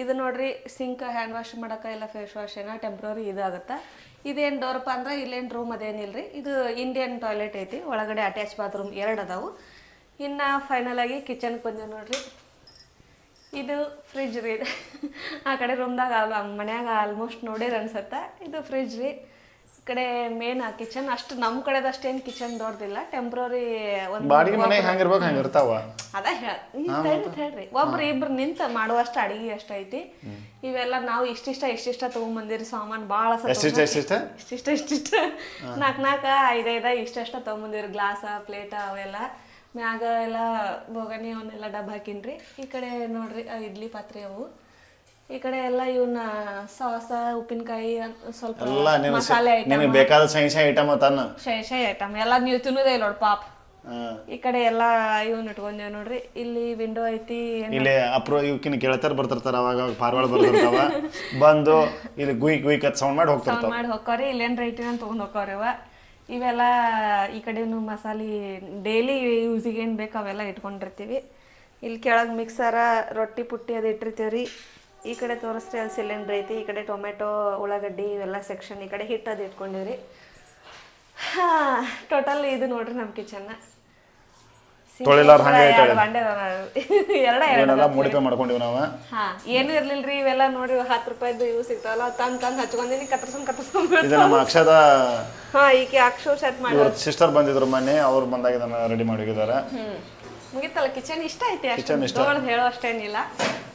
ಇದು ನೋಡ್ರಿ ಸಿಂಕ್ ಹ್ಯಾಂಡ್ ವಾಶ್ ಮಾಡೋಕೆ ಇಲ್ಲ ಫೇಸ್ ವಾಶ್ ಏನೋ, ಟೆಂಪ್ರರಿ ಇದಾಗುತ್ತೆ. ಇದೇನು ಡೋರ್ಪ ಅಂದ್ರೆ ಇಲ್ಲೇನು ರೂಮ್ ಅದೇನಿಲ್ಲ ರೀ ಇದು ಇಂಡಿಯನ್ ಟಾಯ್ಲೆಟ್ ಐತಿ. ಒಳಗಡೆ ಅಟ್ಯಾಚ್ ಬಾತ್ರೂಮ್ ಎರಡು ಅದಾವು. ಇನ್ನು ಫೈನಲ್ ಆಗಿ ಕಿಚನ್ಗೆ ಬಂದೇವೆ ನೋಡ್ರಿ. ಇದು ಫ್ರಿಜ್ ರೀ. *laughs* ಆ ಕಡೆ ರೂಮ್ದಾಗ ಮನೆಯಾಗ ಆಲ್ಮೋಸ್ಟ್ ನೋಡಿರ ಅನ್ಸತ್ತ. ಇದು ಫ್ರಿಜ್ ರೀ. ಕಡೆ ಮೇನ್ ಆ ಕಿಚನ್ ಅಷ್ಟು ನಮ್ಮ ಕಡೆದಷ್ಟೇನು ಕಿಚನ್ ದೊಡ್ಡದಿಲ್ಲ. ಟೆಂಪ್ರರಿ ಒಂದು ಬಾಡಿಗೆ ಮನೆ ಹೆಂಗಿರ್ಬೇಕು ಹಂಗಿರ್ತಾವ ಅದ ಹೇಳ ಹೇಳ್ರಿ ಒಬ್ರು ಇಬ್ರು ನಿಂತ ಮಾಡುವಷ್ಟು ಅಡಿಗೆ ಅಷ್ಟೈತಿ. ಇವೆಲ್ಲ ನಾವು ಇಷ್ಟಿಷ್ಟ ಇಷ್ಟಿಷ್ಟ ತಗೊಂಬಂದಿರಿ ಸಾಮಾನ್ ಭಾಳ ಇಷ್ಟಿಷ್ಟ ಎಷ್ಟಿಷ್ಟ ಇಷ್ಟಿಷ್ಟ ಇಷ್ಟಿಷ್ಟ. ನಾಲ್ಕು ನಾಲ್ಕು ಐದೈದ ಇಷ್ಟಷ್ಟ ತಗೊಂಬಂದಿರಿ ಗ್ಲಾಸ ಪ್ಲೇಟ ಅವೆಲ್ಲ. ಮ್ಯಾಗ ಎಲ್ಲ ಬೋಗಣಿ ಅವನ್ನೆಲ್ಲ ಡಬ್ಬ ಹಾಕಿನ್ರಿ. ಈ ಕಡೆ ನೋಡ್ರಿ ಇಡ್ಲಿ ಪಾತ್ರೆ ಅವು. ಈ ಕಡೆ ಎಲ್ಲ ಇವನ್ನ ಸಾಸ ಉಪ್ಪಿನಕಾಯಿ ಸ್ವಲ್ಪ ಎಲ್ಲ ನೀನು ಮಸಾಲೆ ಐಟಮ್ ಬೇಕಾದ ಶೈ ಐಟಮ್ ತನ್ನ ಶೈ ಶೈ ಐಟಮ್ ಎಲ್ಲ ನೀವು ತಿನ್ನೋದೇ ನೋಡಿ ಪಾಪ. ಈ ಕಡೆ ಎಲ್ಲ ಇವನ್ ಇಟ್ಕೊಂಡೇವ್ ನೋಡ್ರಿ. ಇಲ್ಲಿ ವಿಂಡೋ ಐತಿ ಇಲ್ಲಿ ಅಪ್ರೋ ಇವಕ್ಕಿನ ಗೆಳತಿಯರ್ ಬರ್ತಿರ್ತಾರ ಅವಾಗ ಅವಾಗ ಪಾರ್ವಾಳ ಬರ್ತಿರ್ತಾವ ಬಂದು ಇಲ್ಲಿ ಗುಯ್ ಗುಯ್ ಕತ್ ಸೌಂಡ್ ಮಾಡಿ ಹೋಗ್ತಿರ್ತಾವ. ಮಾಡಿ ಹೋಗ್ತಾವ್ರಿ ಇಲ್ಲೇನ್ ರೈಟಿನ ತೊಗೊಂಡ್ ಹೋಗ್ಕೋರಿ ಇವ ಇವೆಲ್ಲ ಈ ಕಡೆನು ಮಸಾಲೆ ಡೈಲಿ ಯೂಸಿಗೆ ಏನು ಬೇಕು ಅವೆಲ್ಲ ಇಟ್ಕೊಂಡಿರ್ತೀವಿ. ಇಲ್ಲಿ ಕೆಳಗೆ ಮಿಕ್ಸರ ರೊಟ್ಟಿ ಪುಟ್ಟಿ ಅದು ಇಟ್ಟಿರ್ತೀವ್ರಿ. ಈ ಕಡೆ ತೋರಿಸ್ರಿ ಅಲ್ಲಿ ಸಿಲಿಂಡ್ರ್ ಐತಿ ಈ ಕಡೆ ಟೊಮೆಟೊ ಉಳ್ಳಾಗಡ್ಡಿ ಇವೆಲ್ಲ ಸೆಕ್ಷನ್ ಈ ಕಡೆ ಹಿಟ್ಟು ಅದು ಇಟ್ಕೊಂಡಿವ್ರಿ. ಹಾಂ ಟೋಟಲ್ ಇದು ನೋಡ್ರಿ ನಮ್ಮ ಕಿಚನ್ನ ಹಂಗೆ ಎರಡು ಬಾಂಡೆ ಎರಡ ಎರಡು ಇವನ್ನೆಲ್ಲ ಮೋಡಿಫೈ ಮಾಡ್ಕೊಂಡಿವಿ ನಾವು. ಹಾ ಏನು ಇರ್ಲಿಲ್ರಿ ಇವೆಲ್ಲ ನೋಡಿ ಹತ್ತು ರೂಪಾಯಿದು ಇವು ಸಿಗ್ತಾವಲ್ಲ ತಂದ್ ತಂದ್ ಹಚ್ಕೊಂಡಿನಿ ಕತ್ತರ್ಸ್ಕೊಂಡ್ ಕತ್ತರ್ಸ್ಕೊಂಡ್ ಇದು ನಮ್ಮ ಅಕ್ಷದ ಹಾ ಈಕೆ ಅಕ್ಷೋ ಸೆಟ್ ಮಾಡಿ ಇವ್ರ ಸಿಸ್ಟರ್ ಬಂದಿದ್ರು ಮೊನ್ನೆ ಅವ್ರು ಬಂದಾಗ ಇದನ್ನ ರೆಡಿ ಮಾಡಿದ್ದಾರೆ ಮುಗಿತಲ್ಲ ಕಿಚನ್ ಇಷ್ಟ ಐತಿ ಅಷ್ಟೇ. ಹೇಳೋ ಅಷ್ಟೇನಿಲ್ಲ.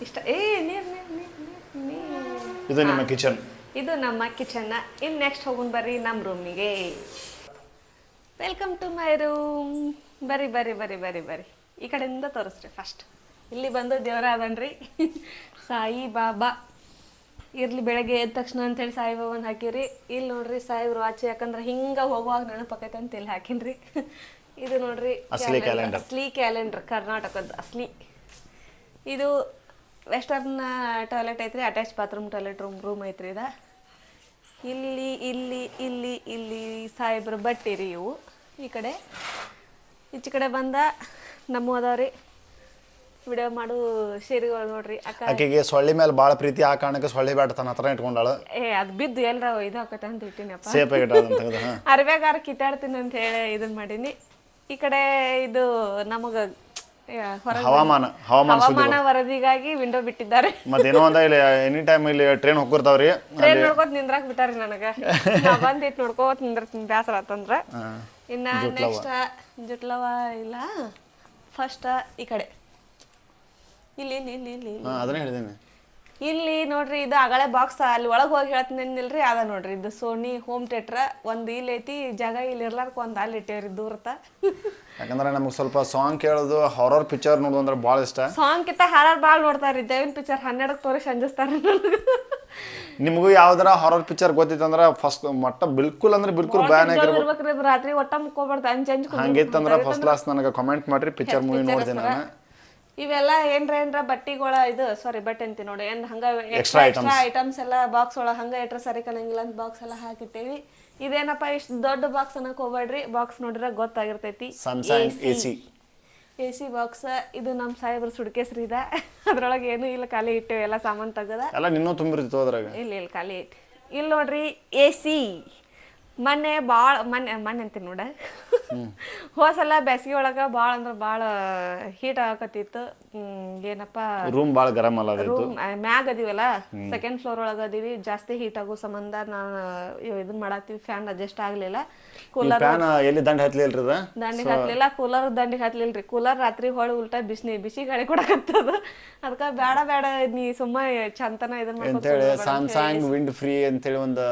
ಇಷ್ಟ ಏ ನೀರ್. ಇದು ನಿಮ್ಮ ಕಿಚನ್ ಇದು ನಮ್ಮ ಕಿಚನ್ನ ಇನ್ ನೆಕ್ಸ್ಟ್ ಹೋಗೋಣ ಬರ್ರಿ ನಮ್ಮ ರೂಮಿಗೆ ವೆಲ್ಕಮ್ ಟು ಮೈ ರೂಮ್ ಬರ್ರಿ ಬರ್ರಿ ಬರ್ರಿ ಬರ್ರಿ ಬರ್ರಿ. ಈ ಕಡೆಯಿಂದ ತೋರಿಸ್ರಿ ಫಸ್ಟ್ ಇಲ್ಲಿ ಬಂದು ದೇವರ ಅದನ್ರಿ. *laughs* ಸಾಯಿ ಬಾಬಾ. ಇರ್ಲಿ ಬೆಳಗ್ಗೆ ಎದ್ದ ತಕ್ಷಣ ಅಂತೇಳಿ ಸಾಯಿಬಾಬಾನ ಹಾಕಿರಿ. ಇಲ್ಲಿ ನೋಡ್ರಿ ಸಾಯಿಬ್ರು ಆಚೆ ಯಾಕಂದ್ರೆ ಹಿಂಗೆ ಹೋಗುವಾಗ ನೆನಪಾಕೈತೆ ಅಂತ ಇಲ್ಲಿ ಹಾಕಿನ್ರಿ. *laughs* ಇದು ನೋಡ್ರಿ. ಅಸಲಿ ಕ್ಯಾಲೆಂಡರ್ ಕರ್ನಾಟಕದ ಅಸ್ಲಿ. ಇದು ವೆಸ್ಟರ್ನ್ ಟಾಯ್ಲೆಟ್ ಐತ್ರಿ attach bathroom toilet room room ಐತ್ರಿ ಇದ. ಇಲ್ಲಿ ಇಲ್ಲಿ ಇಲ್ಲಿ ಇಲ್ಲಿ ಸಾಹೇಬ್ರ ಬಟ್ಟೆ ರೀ ಇವು. ಈ ಕಡೆ. ಈಚೆ ಕಡೆ ಬಂದ ನಮ್ಮ ಅದಾವ್ರಿ. ವಿಡಿಯೋ ಮಾಡು ಸೀರೆಗಳು ನೋಡ್ರಿ. ಅಕ್ಕ ಆಕೆಗೆ ಸೊಳ್ಳೆ ಮೇಲೆ ಭಾಳ ಪ್ರೀತಿ ಆ ಕಾರಣಕ್ಕೆ ಸೊಳ್ಳೆ ಬ್ಯಾಟ ತನ್ನ ಹತ್ರ ಇಟ್ಕೊಂಡಾಳ. ಏ ಅದು ಬಿದ್ದು ಎಲ್ಲರ ಇದು ಅಂತ ಇಟ್ಟಿನಪ್ಪ. ಸೇಫ್ ಇಟ್ಟಾಳ ಅಂತ ತೆಗ್ದು, ಹಾ ಅರ್ವ್ಯಾಗಾರ ಕಿತ್ತಾಡ್ತೀನಿ ಅಂತ ಹೇಳಿ ಇದನ್ನ ಮಾಡೀನಿ. ಈ ಕಡೆ ಇದು ನಮಗ ಹವಾಮಾನ ಹವಾಮಾನ ಸುದ್ದಿ ಹವಾಮಾನ ವರದಿಗಾಗಿ ವಿಂಡೋ ಬಿಟ್ಟಿದ್ದಾರೆ. ಮತ್ತೇನೋ ಒಂದ ಇಲ್ಲಿ ಎನಿ ಟೈಮ್ ಇಲ್ಲಿ ಟ್ರೈನ್ ಹೋಗಿರ್ತಾವ್ರಿ ಟ್ರೈನ್ ನೋಡ್ಕೋತ ನಿಂದ್ರಾಕ್ ಬಿಟ್ಟಾರಿ ನನಗ. ನಾ ಬಂದ್ ಇಟ್ ನೋಡ್ಕೋತ ನಿಂದ್ರ ಬ್ಯಾಸರ ಆತಂದ್ರ. ಇನ್ನ ನೆಕ್ಸ್ಟ್ ಜುಟ್ಲವ ಇಲ್ಲ ಫಸ್ಟ್ ಈ ಕಡೆ. ಇಲ್ಲಿ ಇಲ್ಲಿ ಇಲ್ಲಿ ಅದನ್ನೇ ಹೇಳಿದ್ದೀನಿ ಇಲ್ಲಿ ನೋಡ್ರಿ ಇದು ಅಗಳೆ ಬಾಕ್ಸ್ ಅಲ್ಲಿ ಒಳಗೆ ಹೋಗಿ ಹೇಳ್ತೀನಿ ಅದ ನೋಡ್ರಿ ಇದು ಸೋನಿ ಹೋಮ್ ಥಿಯೇಟ್ರ ಒಂದು ಇಲ್ಲಿ ಐತಿ ಜಾಗ ಇಲ್ಲಿ ಇರ್ಲಾರ್ಕ ಒಂದು ಅಲ್ಲಿ ಇಟ್ಟೇವ್ರಿ ದೂರತ. ಯಾಕಂದ್ರೆ ನಮಗೆ ಸ್ವಲ್ಪ ಸಾಂಗ್ ಕೇಳೋದು ಹಾರರ್ ಪಿಕ್ಚರ್ ನೋಡೋದು ಅಂದ್ರೆ ಭಾಳ ಇಷ್ಟ. ಸಾಂಗ್ ಕಿತ್ತ ಹಾರರ್ ಭಾಳ ನೋಡ್ತಾರ್ರಿ. ದೇವಿನ ಪಿಕ್ಚರ್ ಹನ್ನೆರಡಕ್ಕೆ ತೋರಿಸಿ ಅಂಜಿಸ್ತಾರ ನಿಮಗೂ ಯಾವ್ದಾರ ಹಾರರ್ ಪಿಕ್ಚರ್ ಗೊತ್ತಿತ್ತಂದ್ರ ಫಸ್ಟ್ ಮಟ್ಟ ಬಿಲ್ಕುಲ್ ಅಂದ್ರೆ ಬಿಲ್ಕುಲ್ ಬ್ಯಾನ್ ಆಗಿರ್ಬೇಕು ರಾತ್ರಿ ಒಟ್ಟ ಮುಕ್ಕೋಬಾರ್ದು ಅಂಜ್ ಹಂಗಿತ್ತಂದ್ರೆ ಫಸ್ಟ್ ಕ್ಲಾಸ್ ನನಗೆ ಕಮೆಂಟ್ ಮಾಡ್ರಿ ಪಿಕ್ಚರ್ ಮೂವಿ ನೋಡ್ತೀನಿ ನಾನು. ಇವೆಲ್ಲ ಏನ್ರ ಏನ್ರ ಬಟ್ಟಿಗಳ ಇದು ಸಾರಿ ಬಟ್ಟೆ ಅಂತಿ ನೋಡಿ ಏನ್ ಹಂಗ. ಎಕ್ಸ್ಟ್ರಾ ಐಟಮ್ಸ್ ಎಲ್ಲ ಬಾಕ್ಸ್ ಒಳಗ ಹಂಗ ಇಟ್ರೆ ಸರಿ ಕಣಂಗಿಲ್ಲ ಅಂತ ಬಾಕ್ಸ್ ಎಲ್ಲ ಹಾಕಿಟ್ಟೇವಿ. ಇದೇನಪ್ಪ ಇಷ್ಟು ದೊಡ್ಡ ಬಾಕ್ಸ್ ಅನ್ನಕ್ ಹೋಗ್ಬೇಡ್ರಿ. ಬಾಕ್ಸ್ ನೋಡಿದ್ರೆ ಗೊತ್ತಾಗಿರ್ತೈತಿ. AC A C. A C. Box ಇದು ನಮ್ಮ ಸಾಹೇಬ್ರ ಸುಡ್ಕೇಸ್ರಿ ಇದ. *laughs* ಅದ್ರೊಳಗೆ ಏನು ಇಲ್ಲ ಖಾಲಿ ಇಟ್ಟೇವಿ ಎಲ್ಲ ಸಾಮಾನ್ ತೆಗದ ಎಲ್ಲ ನಿನ್ನೂ ತುಂಬಿರ್ತಿತ್ತು ಅದ್ರಾಗ? ಇಲ್ಲ ಇಲ್ಲ ಖಾಲಿ ಐತಿ ಇಲ್ಲಿ ನೋಡ್ರಿ ಎ ಸಿ. ಮೊನ್ನೆ ಭಾಳ ಮೊನ್ನೆ ಮೊನ್ನೆ ಅಂತೀನಿ ನೋಡ. ಹೋಸಲ ಬೇಸಿಗೆ ಒಳಗ ಭಾಳ ಅಂದ್ರ ಭಾಳ ಹೀಟ್ ಆಗಕತ್ತಿತ್ತು. ಏನಪ್ಪ? ರೂಮ್ ಭಾಳ ಗರಂ ಅಲ್ಲ ಅದು ರೂಮ್ ಮ್ಯಾಗ ಅದೀವಲ್ಲ? ಸೆಕೆಂಡ್ ಫ್ಲೋರ್ ಒಳಗ ಅದೀವಿ. ಜಾಸ್ತಿ ಹೀಟ್ ಆಗೋ ಸಂಬಂಧ ನಾನು ಇದನ್ನ ಮಾಡತ್ತೀವಿ. ಫ್ಯಾನ್ ಅಡ್ಜಸ್ಟ್ ಆಗ್ಲಿಲ್ಲ. ಕೂಲರ್ ಫ್ಯಾನ್ ಎಲ್ಲಿ ದಂಡ ಹತ್ಲಿಲ್ರಿ ಅದ? ದಂಡಿಗೆ ಹತ್ಲಿಲ್ಲ ಕೂಲರ್ ದಂಡಿಗೆ ಹತ್ಲಿಲ್ರಿ. ಕೂಲರ್ ರಾತ್ರಿ ಹೊಳೆ ಉಲ್ಟಾ ಬಿಸಿ ಬಿಸಿ ಗಾಳಿ ಕೊಡಕತ್ತದ. ಅದಕ್ಕ ಬೇಡ ಬೇಡ ನೀ ಸುಮ್ಮ ಚಂತನ ಇದನ್ನ ಮಾಡ್ಕೊಂಡು ಅಂತ ಹೇಳಿ. ಸ್ಯಾಮ್ಸಂಗ್ ವಿಂಡ್ ಫ್ರೀ ಅಂತೇಳಿ ಒಂದು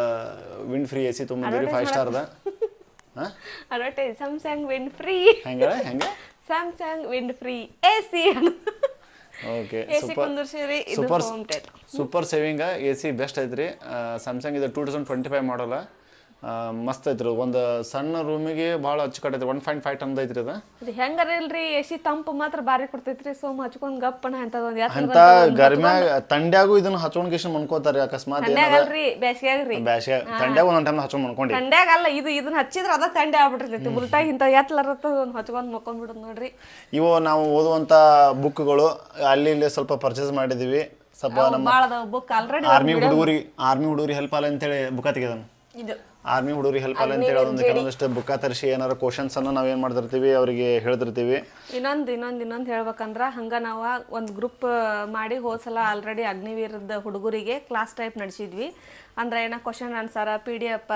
ವಿಂಡ್ ಫ್ರೀ ಎಸಿ ತುಂಬಾ ಫೈವ್ ಸ್ಟಾರ್ ಹಾಂ ಅಡ್ವರ್ಟೈಸ್ ಸ್ಯಾಮ್ಸಂಗ್ ವಿಂಡ್ ಫ್ರೀ ಹೆಂಗ ಹೆಂಗ Samsung wind free A C okay super super saving A C best ಐತ್ರಿ. ಸ್ಯಾಮ್ಸಂಗ್ ಇದು two thousand twenty five model ಮಸ್ತ್ ಐತ್ರಿ ಒಂದು ಸಣ್ಣ ರೂಮಿಗೆ ಭಾಳ ಅಚ್ಚುಕಟ್ಟೈತಿ ಒನ್ ಪಾಯಿಂಟ್ ಫೈವ್ ಟನ್ ಐತ್ರಿ ಅದು. ಇದು ಹೆಂಗಾರ ಇಲ್ರಿ ಎ ಸಿ ತಂಪು ಮಾತ್ರ ಬಾರಿ ಕೊಡ್ತೈತ್ರಿ. ಸೋಮ್ ಹಚ್ಕೊಂಡ್ ಗಪ್ಪನ ಅಂತದ ಒಂದ್ ಅಂತ ಗರ್ಮ್ಯಾಗ ತಂಡ್ಯಾಗೂ ಇದನ್ನ ಹಚ್ಕೊಂಡ್ ಕಿಶನ್ ಮನ್ಕೋತಾರೆ ಅಕಸ್ಮಾತ್ ಥಂಡ್ಯಾಗ ಅಲ್ರಿ ಬ್ಯಾಸ್ಗೆ ತಂಡ್ಯಾಗ ಒಂದೊಂದು ಟೈಮ್ ಹಚ್ಕೊಂಡ್ ಮನ್ಕೊಂಡಿ. ತಂಡ್ಯಾಗ ಅಲ್ಲ ಇದು ಇದನ್ನ ಹಚ್ಚಿದ್ರ ಅದ ತಂಡೆ ಆಗ್ಬಿಟ್ಟಿರ್ತೈತಿ. ಉಲ್ಟಾ ಇಂಥ ಎತ್ಲರತ್ತ ಒಂದ್ ಹಚ್ಕೊಂಡ್ ಮಕ್ಕೊಂಡ್ಬಿಡುದ್ ನೋಡ್ರಿ. ಇವು ನಾವು ಓದುವಂಥ ಬುಕ್ಗಳು ಅಲ್ಲಿ ಇಲ್ಲಿ ಸ್ವಲ್ಪ ಪರ್ಚೇಸ್ ಮಾಡಿದೀವಿ. ಸ್ವಲ್ಪ ನಮ್ಮ ಆರ್ಮಿ ಹುಡುಗರಿ ಆರ್ಮಿ ಹುಡುಗರಿ ಹೆಲ್ಪ್ ಅಲ್ಲ ಅಂತೇಳಿ ಬುಕ್ಕ ತೆಗೆದನು ಇದು. ಆರ್ಮಿ ಹುಡುಗರಿಗೆ ಹೆಲ್ಪ್ ಆಗಲಿ ಅಂತ ಒಂದು ಕೆಲವೊಂದಿಷ್ಟು ಬುಕ್ಕ ತರಿಸಿ ಏನಾರು ಕ್ವಶನ್ಸ್ ಅನ್ನು ನಾವೇನ್ ಮಾಡ್ತಿರ್ತೀವಿ ಅವರಿಗೆ ಹೇಳ್ತಿರ್ತೀವಿ. ಇನ್ನೊಂದು ಇನ್ನೊಂದು ಇನ್ನೊಂದು ಹೇಳ್ಬೇಕಂದ್ರ ಹಂಗ ನಾವು ಒಂದು ಗ್ರೂಪ್ ಮಾಡಿ ಹೋದ್ಸಲ ಆಲ್ರೆಡಿ ಅಗ್ನಿವೀರದ ಹುಡುಗರಿಗೆ ಕ್ಲಾಸ್ ಟೈಪ್ ನಡೆಸಿದ್ವಿ. ಅಂದ್ರೆ ಏನ question answer P D F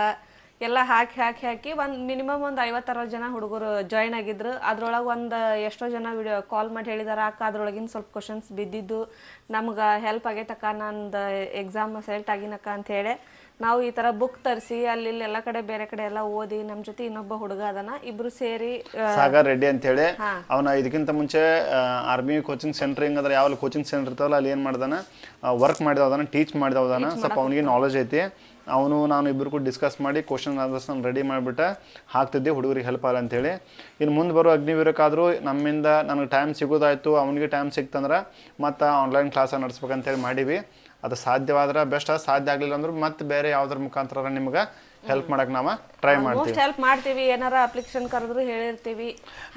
ಎಲ್ಲ ಹಾಕಿ ಹಾಕಿ ಹಾಕಿ ಒಂದು ಮಿನಿಮಮ್ ಒಂದು ಐವತ್ತರವತ್ತು ಜನ ಹುಡುಗರು ಜಾಯ್ನ್ ಆಗಿದ್ರು. ಅದ್ರೊಳಗೆ ಒಂದು ಎಷ್ಟೋ ಜನ ವಿಡಿಯೋ ಕಾಲ್ ಮಾಡಿ ಹೇಳಿದಾರೆ ಅಕ್ಕ ಅದ್ರೊಳಗಿನ ಸ್ವಲ್ಪ ಕ್ವಶನ್ಸ್ ಬಿದ್ದಿದ್ದು ನಮ್ಗೆ ಹೆಲ್ಪ್ ಆಗೈತಕ್ಕ ನಂದು ಎಕ್ಸಾಮ್ ಸೆಲೆಕ್ಟ್ ಆಗಿನಕ್ಕ ಅಂತ ಹೇಳಿ ನಾವು ಈ ತರ ಬುಕ್ ತರಿಸಿ ಅಲ್ಲಿ ಇಲ್ಲಿ ಎಲ್ಲ ಕಡೆ ಬೇರೆ ಕಡೆ ಎಲ್ಲ ಓದಿ ನಮ್ಮ ಜೊತೆ ಇನ್ನೊಬ್ಬ ಹುಡುಗ ಅದನ್ನ ಇಬ್ರು ಸೇರಿ ಸಾಗರ್ ರೆಡ್ಡಿ ಅಂತ ಹೇಳಿ ಅವನ ಇದಕ್ಕಿಂತ ಮುಂಚೆ ಆರ್ಮಿ ಕೋಚಿಂಗ್ ಸೆಂಟರ್ ಹಿಂಗಂದ್ರೆ ಯಾವ ಕೋಚಿಂಗ್ ಸೆಂಟರ್ ಇರ್ತಾವಲ್ಲ ಅಲ್ಲಿ ಏನು ಮಾಡ್ದಾನ? ವರ್ಕ್ ಮಾಡಿದವನ ಟೀಚ್ ಮಾಡಿದವನ ಸ್ವಲ್ಪ ಅವನಿಗೆ ನಾಲೆಜ್ ಐತಿ. ಅವನು ನಾನು ಇಬ್ಬರು ಕೂಡ ಡಿಸ್ಕಸ್ ಮಾಡಿ ಕ್ವಶನ್ ಆನ್ಸರ್ಸ್ನ ರೆಡಿ ಮಾಡಿಬಿಟ್ಟು ಹಾಕ್ತಿದ್ದೆ ಹುಡುಗರಿಗೆ ಹೆಲ್ಪ್ ಆಗಲ್ಲ ಅಂತೇಳಿ. ಇನ್ನು ಮುಂದೆ ಬರೋ ಅಗ್ನಿವೀರಕ್ಕಾದರೂ ನಮ್ಮಿಂದ ನನಗೆ ಟೈಮ್ ಸಿಗೋದಾಯಿತು ಅವನಿಗೆ ಟೈಮ್ ಸಿಕ್ತಂದ್ರೆ ಮತ್ತು ಆನ್ಲೈನ್ ಕ್ಲಾಸ್ ನಡೆಸ್ಬೇಕಂತೇಳಿ ಮಾಡೀವಿ. ಅದು ಸಾಧ್ಯವಾದ್ರೆ ಬೆಸ್ಟ್ ಸಾಧ್ಯ ಆಗಲಿಲ್ಲ ಅಂದ್ರೆ ಮತ್ತೆ ಬೇರೆ ಯಾವ್ದ್ರ ಮುಖಾಂತರ ನಿಮ್ಗೆ ಹೆಲ್ಪ್ ಮಾಡಕ್ ನಾವು ಟ್ರೈ ಮಾಡ್ತೀವಿ. ಹೆಲ್ಪ್ ಮಾಡ್ತೀವಿ ಏನಾರ ಅಪ್ಲಿಕೇಶನ್ ಕರೆದ್ರು ಹೇಳಿರ್ತೀವಿ.